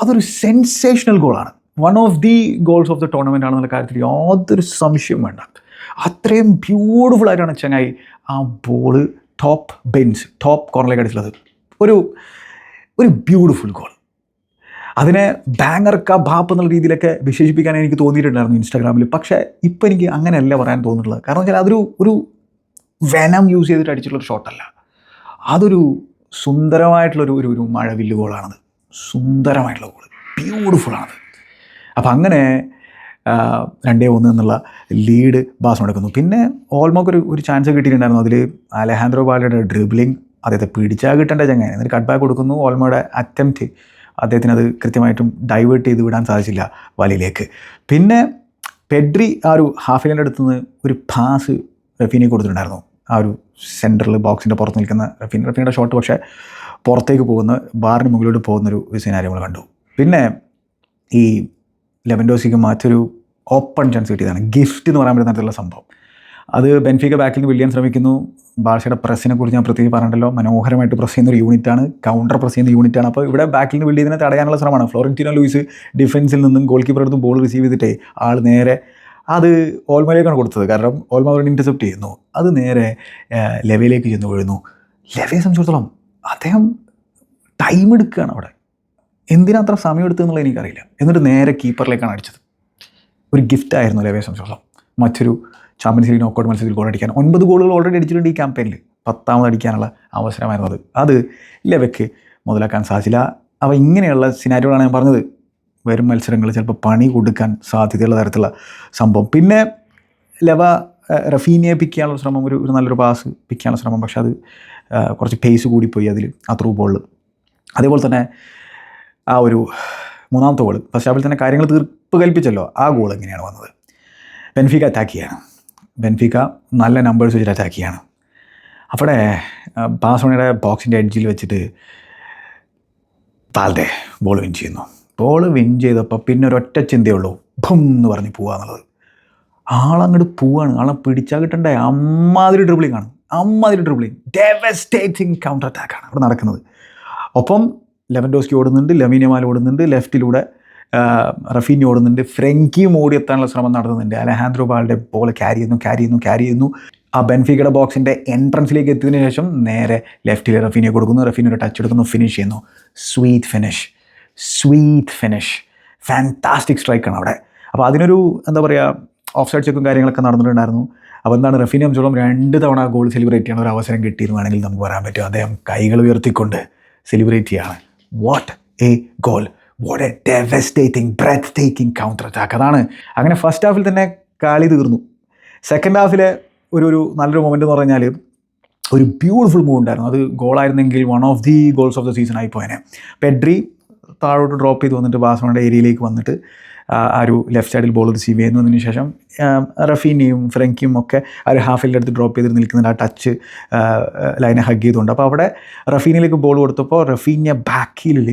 Speaker 1: അതൊരു sensational ഗോളാണ് one of the goals of the tournament ആണെന്നുള്ള കാര്യത്തിൽ യാതൊരു സംശയം വേണ്ട. അത്രയും ബ്യൂട്ടിഫുൾ ആയിട്ടാണ് ചങ്ങായി ആ ബോൾ ടോപ്പ് ബെൻസ് ടോപ്പ് കോർണറിലേക്ക് അടിച്ചിട്ടുള്ളത്. ഒരു ഒരു ബ്യൂട്ടിഫുൾ ഗോൾ അതിനെ ബാങ്ങർ ക ബാപ്പ് എന്നുള്ള രീതിയിലൊക്കെ വിശേഷിപ്പിക്കാൻ എനിക്ക് തോന്നിയിട്ടുണ്ടായിരുന്നു ഇൻസ്റ്റാഗ്രാമിൽ. പക്ഷേ ഇപ്പം എനിക്ക് അങ്ങനെയല്ല പറയാൻ തോന്നിയിട്ടുള്ളത്. കാരണം വെച്ചാൽ അതൊരു ഒരു വെനം യൂസ് ചെയ്തിട്ട് അടിച്ചിട്ടുള്ളൊരു ഷോട്ടല്ല അതൊരു സുന്ദരമായിട്ടുള്ളൊരു ഒരു ഒരു മഴവില്ല് ഗോളാണത് സുന്ദരമായിട്ടുള്ള ഗോൾ ബ്യൂട്ടിഫുൾ ആണത് അപ്പം അങ്ങനെ രണ്ടേ ഒന്ന് എന്നുള്ള ലീഡ് ബാസ് എടുക്കുന്നു പിന്നെ ഓൾമോക്ക് ഒരു ഒരു ചാൻസ് കിട്ടിയിട്ടുണ്ടായിരുന്നു. അതിൽ അലഹാൻഡ്രോ ബാലയുടെ ഡ്രിബ്ലിംഗ് അദ്ദേഹത്തെ പിടിച്ചാൽ കിട്ടേണ്ട ചങ്ങനെ എന്നിട്ട് കട്ട് ബാക്ക് കൊടുക്കുന്നു. ഓൾമോയുടെ അറ്റംപ്റ്റ് അദ്ദേഹത്തിന് അത് കൃത്യമായിട്ടും ഡൈവേർട്ട് ചെയ്ത് വിടാൻ സാധിച്ചില്ല വലയിലേക്ക്. പിന്നെ പെഡ്രി ആ ഒരു ഹാഫ് ലൈന്റെ അടുത്ത് നിന്ന് ഒരു പാസ് റഫീനെ കൊടുത്തിട്ടുണ്ടായിരുന്നു. ആ ഒരു സെന്ററിൽ ബോക്സിന്റെ പുറത്ത് നിൽക്കുന്ന റഫീൻ റഫീനയുടെ ഷോട്ട് പക്ഷേ പുറത്തേക്ക് പോകുന്ന ബാറിന് മുകളിലോട്ട് പോകുന്നൊരു സിനാരി നമ്മൾ കണ്ടു. പിന്നെ ഈ ലെവൻഡോസിക്ക് മറ്റൊരു ഓപ്പൺ ചാൻസ് കിട്ടിയതാണ്. ഗിഫ്റ്റ് എന്ന് പറയാൻ പറ്റുന്ന തരത്തിലുള്ള സംഭവം. അത് ബെൻഫിക ബാക്കിൽ നിന്ന് വിളിയാൻ ശ്രമിക്കുന്നു. ബാർഷയുടെ പ്രസ്സിനെ കുറിച്ച് ഞാൻ പ്രത്യേകിച്ച് പറഞ്ഞല്ലോ മനോഹരമായിട്ട് പ്രസ് ചെയ്യുന്ന ഒരു യൂണിറ്റാണ് കൗണ്ടർ പ്രസ് ചെയ്യുന്ന യൂണിറ്റാണ് അപ്പോൾ ഇവിടെ ബാക്കിൽ നിന്ന് വിളിയതിനെ തടയാനുള്ള ശ്രമമാണ്. ഫ്ലോറന്റീനോ ലൂയിസ് ഡിഫൻസിൽ നിന്നും ഗോൾ കീപ്പർ അടുത്തും ബോൾ റിസീവ് ചെയ്തിട്ടേ ആൾ നേരെ അത് ഓൾമയിലേക്കാണ് കൊടുത്തത്. കാരണം ഓൾമ അവരുടെ ഇന്റർസെപ്റ്റ് ചെയ്യുന്നു. അത് നേരെ ലെവയിലേക്ക് ചെന്ന് വീഴുന്നു. ലെവയെ സംബന്ധിച്ചിടത്തോളം അദ്ദേഹം ടൈം എടുക്കുകയാണ് അവിടെ. എന്തിനാ അത്ര സമയം എടുത്തു എന്നുള്ളത് എനിക്കറിയില്ല. എന്നിട്ട് നേരെ കീപ്പറിലേക്കാണ് അടിച്ചത്. ഒരു ഗിഫ്റ്റ് ആയിരുന്നു ലെവയെ സംശോഷം മറ്റൊരു ചാമ്പ്യൻസ് ലീഗ് നോക്കൗട്ട് മത്സരത്തിൽ ഗോൾ അടിക്കാൻ. ഒൻപത് ഗോളുകൾ ഓൾറെഡി അടിച്ചിട്ടുണ്ട് ഈ ക്യാമ്പയിനിൽ പത്താമത് അടിക്കാനുള്ള അവസരമായിരുന്നു അത്. അത് ലെവയ്ക്ക് മുതലാക്കാൻ സാധിച്ചില്ല. അപ്പോൾ ഇങ്ങനെയുള്ള സിനാരികളാണ് ഞാൻ പറഞ്ഞത്. വരും മത്സരങ്ങൾ ചിലപ്പോൾ പണി കൊടുക്കാൻ സാധ്യതയുള്ള തരത്തിലുള്ള സംഭവം. പിന്നെ ലെവ റഫീനിയെ പിക്ക് ചെയ്യാനുള്ള ശ്രമം ഒരു ഒരു നല്ലൊരു പാസ് പിക്ക് ചെയ്യാനുള്ള ശ്രമം. പക്ഷേ അത് കുറച്ച് പേസ് കൂടിപ്പോയി അതിൽ ആ ത്രൂ ബോളിൽ അതേപോലെ തന്നെ ആ ഒരു മൂന്നാമത്തെ ഗോൾ പക്ഷേ ഹാഫിൽ തന്നെ കാര്യങ്ങൾ തീർപ്പ് കൽപ്പിച്ചല്ലോ. ആ ഗോൾ എങ്ങനെയാണ് വന്നത്? ബെൻഫിക്ക അറ്റാക്ക് ചെയ്യാണ്. ബെൻഫിക്ക നല്ല നമ്പേഴ്സ് വെച്ചിട്ട് അറ്റാക്ക് ചെയ്യാണ്. അവിടെ ബാസോണിയുടെ ബോക്സിന്റെ എഡ്ജിൽ വെച്ചിട്ട് താൽഡെ ബോൾ വിൻ ചെയ്യുന്നു. ബോൾ വിൻ ചെയ്തപ്പോൾ പിന്നെ ഒരൊറ്റ ചിന്തയുള്ളൂ ഭും എന്ന് പറഞ്ഞ് പോവാന്നുള്ളത്. ആളങ്ങോട്ട് പോവാണ്. ആളെ പിടിച്ചാൽ കിട്ടണ്ടേ? അമ്മാതിരി ഡ്രിബ്ലിംഗ് ആണ്. അമ്മാതിരി ഡ്രിബ്ലിംഗ് ഡെവസ്റ്റേറ്റിംഗ് കൗണ്ടർ അറ്റാക്കാണ് അവിടെ നടക്കുന്നത്. ഒപ്പം ലെവൻ ഡോസ്കി ഓടുന്നുണ്ട് ലമീനിയമാൽ ഓടുന്നുണ്ട് ലെഫ്റ്റിലൂടെ റഫീനി ഓടുന്നുണ്ട് ഫ്രെങ്കിയും ഓടി എത്താനുള്ള ശ്രമം നടത്തുന്നുണ്ട്. അലഹാൻഡ്രോ ബാളുടെ ബോൾ ക്യാരി ചെയ്യുന്നു ക്യാരി ചെയ്യുന്നു ക്യാരി ചെയ്യുന്നു. ആ ബെൻഫിക്കയുടെ ബോക്സിന്റെ എൻട്രൻസിലേക്ക് എത്തിയതിനു ശേഷം നേരെ ലെഫ്റ്റിൽ റഫീനിയെ കൊടുക്കുന്നു. റഫീനി ഒരു ടച്ച് എടുക്കുന്നു ഫിനിഷ് ചെയ്യുന്നു. Sweet finish sweet finish fantastic സ്ട്രൈക്കാണ് അവിടെ. അപ്പോൾ അതിനൊരു എന്താ പറയുക ഓഫ് സൈഡ് ചെക്കും കാര്യങ്ങളൊക്കെ നടന്നിട്ടുണ്ടായിരുന്നു. അപ്പോൾ എന്താണ് റഫീനെ സംബന്ധിച്ചോളം രണ്ട് തവണ ഗോൾ സെലിബ്രേറ്റ് ചെയ്യാൻ ഒരു അവസരം കിട്ടിയെന്ന് വേണമെങ്കിൽ നമുക്ക് പറയാൻ പറ്റും. അദ്ദേഹം കൈകൾ ഉയർത്തിക്കൊണ്ട് സെലിബ്രേറ്റ് ചെയ്യാണ്. What a goal what a devastating breathtaking counter attack അതാണ്. അങ്ങനെ ഫസ്റ്റ് ഹാഫിൽ തന്നെ കളി തീർന്നു. സെക്കൻഡ് ഹാഫിലെ ഒരു ഒരു നല്ലൊരു മൊമെന്റ് എന്ന് പറഞ്ഞാൽ ഒരു ബ്യൂട്ടിഫുൾ മൂവ് ഉണ്ടായിരുന്നു. അത് ഗോളായിരുന്നെങ്കിൽ one of the goals of the season ആയി പോയനെ. പെഡ്രി താഴോട്ട് ഡ്രോപ്പ് ചെയ്ത് വന്നിട്ട് ബാസ്മോയുടെ ഏരിയയിലേക്ക് വന്നിട്ട് ആ ഒരു ലെഫ്റ്റ് സൈഡിൽ ബോൾ റിസീവ് ചെയ്യുന്നതിന് ശേഷം റഫീനെയും ഫ്രങ്കിയും ഒക്കെ ആ ഒരു ഹാഫിന്റെ അടുത്ത് ഡ്രോപ്പ് ചെയ്ത് നിൽക്കുന്നുണ്ട് ആ ടച്ച് ലൈനെ ഹഗ് ചെയ്തുകൊണ്ട്. അപ്പോൾ അവിടെ റഫീനിലേക്ക് ബോൾ കൊടുത്തപ്പോൾ റഫീനിയ ഹീലിൽ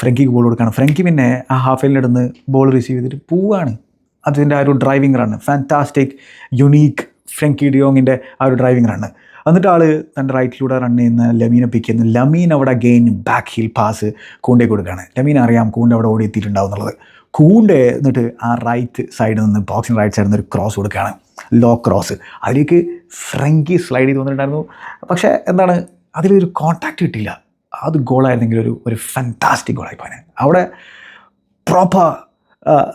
Speaker 1: ഫ്രങ്കിക്ക് ബോൾ കൊടുക്കുകയാണ്. ഫ്രങ്കി പിന്നെ ആ ഹാഫിന്റെ അടുത്ത് ബോൾ റിസീവ് ചെയ്തിട്ട് പോവാണ്. അതിന്റെ ആ ഒരു driving run fantastic unique Frenkie ഡിയോങ്ങിന്റെ ആ ഒരു ഡ്രൈവിംഗ് റണ്ണ് എന്നിട്ട് ആൾ തന്റെ റൈറ്റിലൂടെ റൺ ചെയ്യുന്ന ലമീനെ പിക്ക് ചെയ്യുന്നു. ലമീൻ അവിടെ again back heel pass Kounde കൊടുക്കുകയാണ്. ലമീൻ അറിയാം കൂണ്ട അവിടെ ഓടി എത്തിയിട്ടുണ്ടാവും എന്നുള്ളത്. കൂണ്ടെ എന്നിട്ട് ആ റൈറ്റ് സൈഡിൽ നിന്ന് ബോക്സിംഗ് റൈറ്റ് സൈഡിൽ നിന്ന് ഒരു ക്രോസ് കൊടുക്കുകയാണ്. ലോ ക്രോസ് അതിലേക്ക് ഫ്രങ്കി സ്ലൈഡ് ചെയ്ത് വന്നിട്ടുണ്ടായിരുന്നു. പക്ഷേ എന്താണ് അതിലൊരു കോൺടാക്റ്റ് കിട്ടിയില്ല. അത് ഗോളായിരുന്നെങ്കിൽ ഒരു ഒരു ഫാന്റാസ്റ്റിക് ഗോളായി പോനെ അവിടെ പ്രോപ്പർ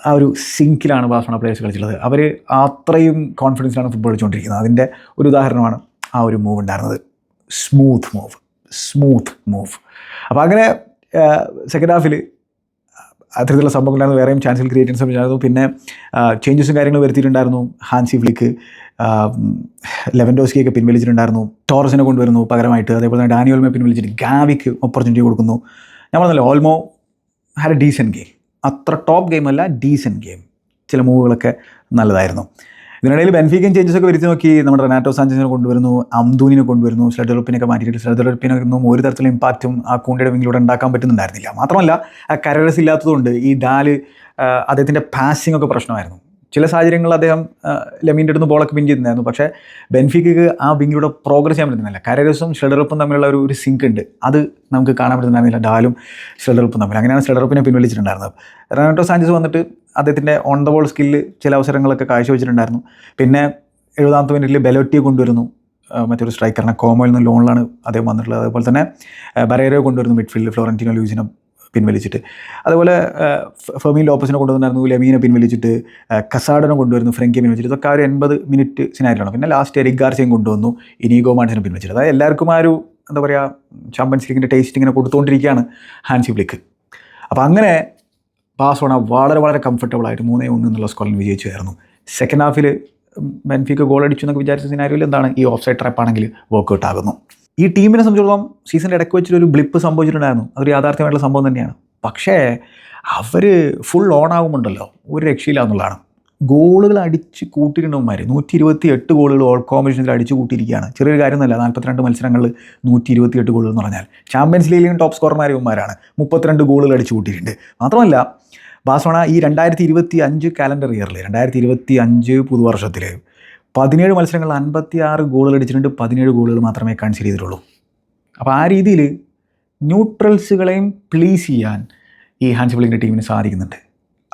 Speaker 1: ആ ഒരു സിങ്കിലാണ് ബാസ്ഫോണ പ്ലേയേഴ്സ് കളിച്ചിട്ടുള്ളത് അവർ അത്രയും കോൺഫിഡൻസിലാണ് ഫുട്ബോൾ കളിച്ചുകൊണ്ടിരിക്കുന്നത്. അതിന്റെ ഒരു ഉദാഹരണമാണ് ആ ഒരു മൂവ് ഉണ്ടായിരുന്നത്. സ്മൂത്ത് മൂവ് സ്മൂത്ത് മൂവ് അപ്പോൾ അങ്ങനെ സെക്കൻഡ് ഹാഫിൽ അത്തരത്തിലുള്ള സംഭവം ഉണ്ടായിരുന്നു. വേറെയും ചാൻസിൽ ക്രിയേറ്റ് ശ്രമിച്ചായിരുന്നു പിന്നെ ചേഞ്ചസും കാര്യങ്ങളും വരുത്തിയിട്ടുണ്ടായിരുന്നു. ഹാൻസി ഫ്ലിക്ക് ലെവൻഡോസ്കിയൊക്കെ പിൻവലിച്ചിട്ടുണ്ടായിരുന്നു. ടോറസിനെ കൊണ്ടുവരുന്നു പകരമായിട്ട്. അതേപോലെ തന്നെ ഡാനിയോൽമെ പിൻവലിച്ചിട്ട് ഗാവിക്ക് ഓപ്പർച്യൂണിറ്റി കൊടുക്കുന്നു. ഞാൻ പറഞ്ഞല്ലോ Olmo had a decent game അത്ര ടോപ്പ് ഗെയിം അല്ല ഡീസന്റ് ഗെയിം ചില മൂവുകളൊക്കെ നല്ലതായിരുന്നു. ഇതിനിടയിൽ ബെൻഫിക്കൻ ചേഞ്ചസ് ഒക്കെ വരുത്തി നോക്കി. നമ്മുടെ റെനാറ്റോ സാഞ്ചസിനെ കൊണ്ടുവരുന്നു അംദൂനിനെ കൊണ്ടുവരുന്നു സ്ലഡറുപ്പിനൊക്കെ മാറ്റിയിട്ട് സ്ലഡറുപ്പിനൊന്നും ഒരു തരത്തിലുള്ള ഇമ്പാക്റ്റും ആ കൂണ്ടയുടെ വിങ്ങിലൂടെ ഉണ്ടാക്കാൻ പറ്റുന്നുണ്ടായിരുന്നില്ല. മാത്രമല്ല ആ കരറസ് ഇല്ലാത്തതുകൊണ്ട് ഈ ഡാൽ അദ്ദേഹത്തിന്റെ പാസിംഗ് ഒക്കെ പ്രശ്നമായിരുന്നു. ചില സാഹചര്യങ്ങളിൽ അദ്ദേഹം ലെമീന്റെ അടുത്ത് ബോളൊക്കെ പിൻ ചെയ്തിട്ടുണ്ടായിരുന്നു. പക്ഷേ ബെൻഫിക്ക് ആ വിങ്ങിലൂടെ പ്രോഗ്രസ് ചെയ്യാൻ പറ്റുന്നില്ല. കരരസും ഷെഡറുപ്പും തമ്മിലുള്ള ഒരു ഒരു സിങ്ക് ഉണ്ട്. അത് നമുക്ക് കാണാൻ പറ്റുന്നുണ്ടായിരുന്നില്ല. ഡാലും ഷെഡറുപ്പും തമ്മിൽ. അങ്ങനെയാണ് ഷെഡറുപ്പിനെ പിൻവലിച്ചിട്ടുണ്ടായിരുന്നത്. റൊണാൾഡോ സാഞ്ചസ് വന്നിട്ട് അദ്ദേഹത്തിന്റെ ഓൺ ദ ബോൾ സ്കില്ല് ചില അവസരങ്ങളൊക്കെ കാഴ്ചവെച്ചിട്ടുണ്ടായിരുന്നു. പിന്നെ എഴുപതാമത്തെ മിനിറ്റിൽ ബെലോറ്റിയെ കൊണ്ടുവരുന്നു. മറ്റൊരു സ്ട്രൈക്കറിനെ കോമോയിൽ നിന്ന് ലോണിലാണ് അദ്ദേഹം വന്നിട്ടുള്ളത്. അതുപോലെ തന്നെ ബറേരോ കൊണ്ടുവരുന്നു മിഡ്ഫീൽഡ് ഫ്ലോറന്റീനോ ലൂസിനോ പിൻവലിച്ചിട്ട്. അതുപോലെ ആ, ഫെമീൻ ലോപ്പസിനെ കൊണ്ടുവന്നിട്ടുണ്ടായിരുന്നു. ലെമീനെ പിൻവലിച്ചിട്ട് കസാഡനെ കൊണ്ടുവരുന്നു. ഫ്രങ്കിയെ പിൻവലിച്ചിട്ട്. ഇതൊക്കെ ആ ഒരു എൺപത് മിനിറ്റ് സിനാരിയാണ് പിന്നെ ലാസ്റ്റ് എരിക് ഗാർസിയും കൊണ്ടുവന്നു. ഇനീഗോ മാൻസിനെ പിൻവലിച്ചിട്ട്. അതായത് എല്ലാവർക്കും ആ ഒരു എന്താ പറയുക ചാമ്പ്യൻസ് ലീഗിന്റെ ടേസ്റ്റ് ഇങ്ങനെ കൊടുത്തുകൊണ്ടിരിക്കുകയാണ് ഹാൻസി ബ്ലിക്ക് അപ്പോൾ അങ്ങനെ ബാസോണ വളരെ വളരെ കംഫർട്ടബിൾ ആയിട്ട് മൂന്നേ ഒന്ന് എന്നുള്ള സ്കോറിൽ വിജയിച്ചായിരുന്നു സെക്കൻഡ് ഹാഫിൽ ബെൻഫിക്ക് ഗോൾ അടിച്ചു എന്നൊക്കെ വിചാരിച്ച സിനാരിയിൽ എന്താണ്? ഈ ഓഫ് സൈഡ് ട്രാപ്പ് ആണെങ്കിൽ വർക്കൗട്ട് ആകുന്നു. ഈ ടീമിനെ സംബന്ധിച്ചിടത്തോളം സീസൺ ഇടയ്ക്ക് വെച്ചിട്ടൊരു ബ്ലിപ്പ് സംഭവിച്ചിട്ടുണ്ടായിരുന്നു. അതൊരു യാഥാർത്ഥ്യമായിട്ടുള്ള സംഭവം തന്നെയാണ്. പക്ഷേ അവർ ഫുൾ ഓൺ ആകുമുണ്ടല്ലോ ഒരു രക്ഷയില്ല എന്നുള്ളതാണ്. ഗോളുകൾ അടിച്ച് കൂട്ടിയിട്ടുണ്ടവന്മാർ നൂറ്റി ഇരുപത്തി എട്ട് ഗോളുകൾ ഓൾ കോമ്പറ്റീഷനിൽ അടിച്ച് കൂട്ടിയിരിക്കുകയാണ്. ചെറിയൊരു കാര്യമൊന്നുമല്ല നാൽപ്പത്തിരണ്ട് മത്സരങ്ങളിൽ നൂറ്റി ഇരുപത്തി എട്ട് ഗോളുകൾ എന്ന് പറഞ്ഞാൽ. ചാമ്പ്യൻസ് ലീഗിലും ടോപ്പ് സ്കോർമാർ മുപ്പത്തിരണ്ട് ഗോളുകൾ അടിച്ച് കൂട്ടിയിട്ടുണ്ട്. മാത്രമല്ല ബാസോണ ഈ രണ്ടായിരത്തി ഇരുപത്തി അഞ്ച് കാലണ്ടർ ഇയറിൽ രണ്ടായിരത്തി ഇരുപത്തി അഞ്ച് പുതുവർഷത്തിൽ പതിനേഴ് മത്സരങ്ങളിൽ അൻപത്തി ആറ് ഗോളുകൾ അടിച്ചിട്ടുണ്ട്. പതിനേഴ് ഗോളുകൾ മാത്രമേ കൺസിഡർ ചെയ്തിട്ടുള്ളൂ. അപ്പോൾ ആ രീതിയിൽ ന്യൂട്രൽസുകളെയും പ്ലീസ് ചെയ്യാൻ ഈ ഹാൻസ് ബിളിന്റെ ടീമിന് സാധിക്കുന്നുണ്ട്.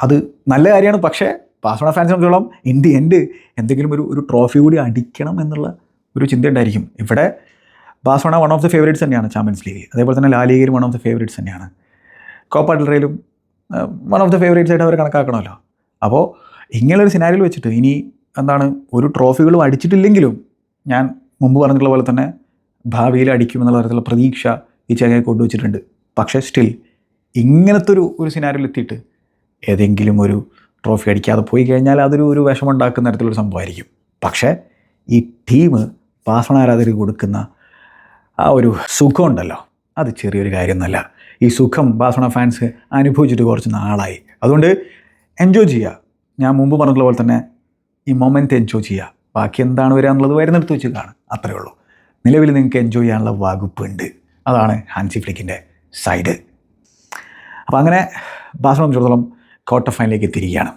Speaker 1: അത് നല്ല കാര്യമാണ്. പക്ഷേ ബാസോണ ഫാൻസിനെ സംബന്ധിച്ചോളം ഇൻ ദി എൻഡ് എന്തെങ്കിലും ഒരു ഒരു ട്രോഫി കൂടി അടിക്കണം എന്നുള്ള ഒരു ചിന്ത ഉണ്ടായിരിക്കും. ഇവിടെ Barcelona one of the favourites തന്നെയാണ് ചാമ്പ്യൻസ് ലീഗ് അതേപോലെ തന്നെ ലാ ലീഗിലും വൺ ഓഫ് ദി ഫേവറേറ്റ്സ് തന്നെയാണ്. കോപ്പ ഡിലറയിലും വൺ ഓഫ് ദി ഫേവറേറ്റ്സ് ആയിട്ട് അവർ കണക്കാക്കണമല്ലോ. അപ്പോൾ ഇങ്ങനെയൊരു സിനാരിയിൽ വെച്ചിട്ട് ഇനി എന്താണ് ഒരു ട്രോഫികളും അടിച്ചിട്ടില്ലെങ്കിലും ഞാൻ മുമ്പ് പറഞ്ഞിട്ടുള്ള പോലെ തന്നെ ഭാവിയിൽ അടിക്കും എന്നുള്ള തരത്തിലുള്ള പ്രതീക്ഷ ഈ ചങ്ങയെ കൊണ്ടുവച്ചിട്ടുണ്ട്. പക്ഷേ സ്റ്റിൽ ഇങ്ങനത്തെ ഒരു ഒരു സിനാരിയിൽ എത്തിയിട്ട് ഏതെങ്കിലും ഒരു ട്രോഫി അടിക്കാതെ പോയി കഴിഞ്ഞാൽ അതൊരു ഒരു വിഷമുണ്ടാക്കുന്ന തരത്തിലൊരു സംഭവമായിരിക്കും. പക്ഷേ ഈ ടീം പാസണ ആരാധകർ കൊടുക്കുന്ന ആ ഒരു സുഖമുണ്ടല്ലോ. അത് ചെറിയൊരു കാര്യമൊന്നുമല്ല. ഈ സുഖം ബാസണ ഫാൻസ് അനുഭവിച്ചിട്ട് കുറച്ച് നാളായി. അതുകൊണ്ട് എൻജോയ് ചെയ്യുക. ഞാൻ മുമ്പ് പറഞ്ഞിട്ടുള്ള പോലെ തന്നെ ഈ മൊമെന്റ് എൻജോയ് ചെയ്യുക. ബാക്കി എന്താണ് വരിക എന്നുള്ളത് വരുന്നിടത്ത് വെച്ച് കാണും. അത്രയേ ഉള്ളൂ. നിലവിൽ നിങ്ങൾക്ക് എൻജോയ് ചെയ്യാനുള്ള വകുപ്പുണ്ട് അതാണ് ഹാൻസി ഫ്ലിക്കിന്റെ സൈഡ് അപ്പോൾ അങ്ങനെ ബാസണ സംബന്ധിച്ചിടത്തോളം ക്വാർട്ടർ ഫൈനലിലേക്ക് എത്തിയിരിക്കുകയാണ്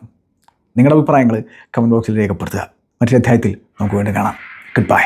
Speaker 1: നിങ്ങളുടെ അഭിപ്രായങ്ങൾ കമന്റ് ബോക്സിൽ രേഖപ്പെടുത്തുക. മറ്റൊരു അധ്യായത്തിൽ നമുക്ക് വീണ്ടും കാണാം. Good bye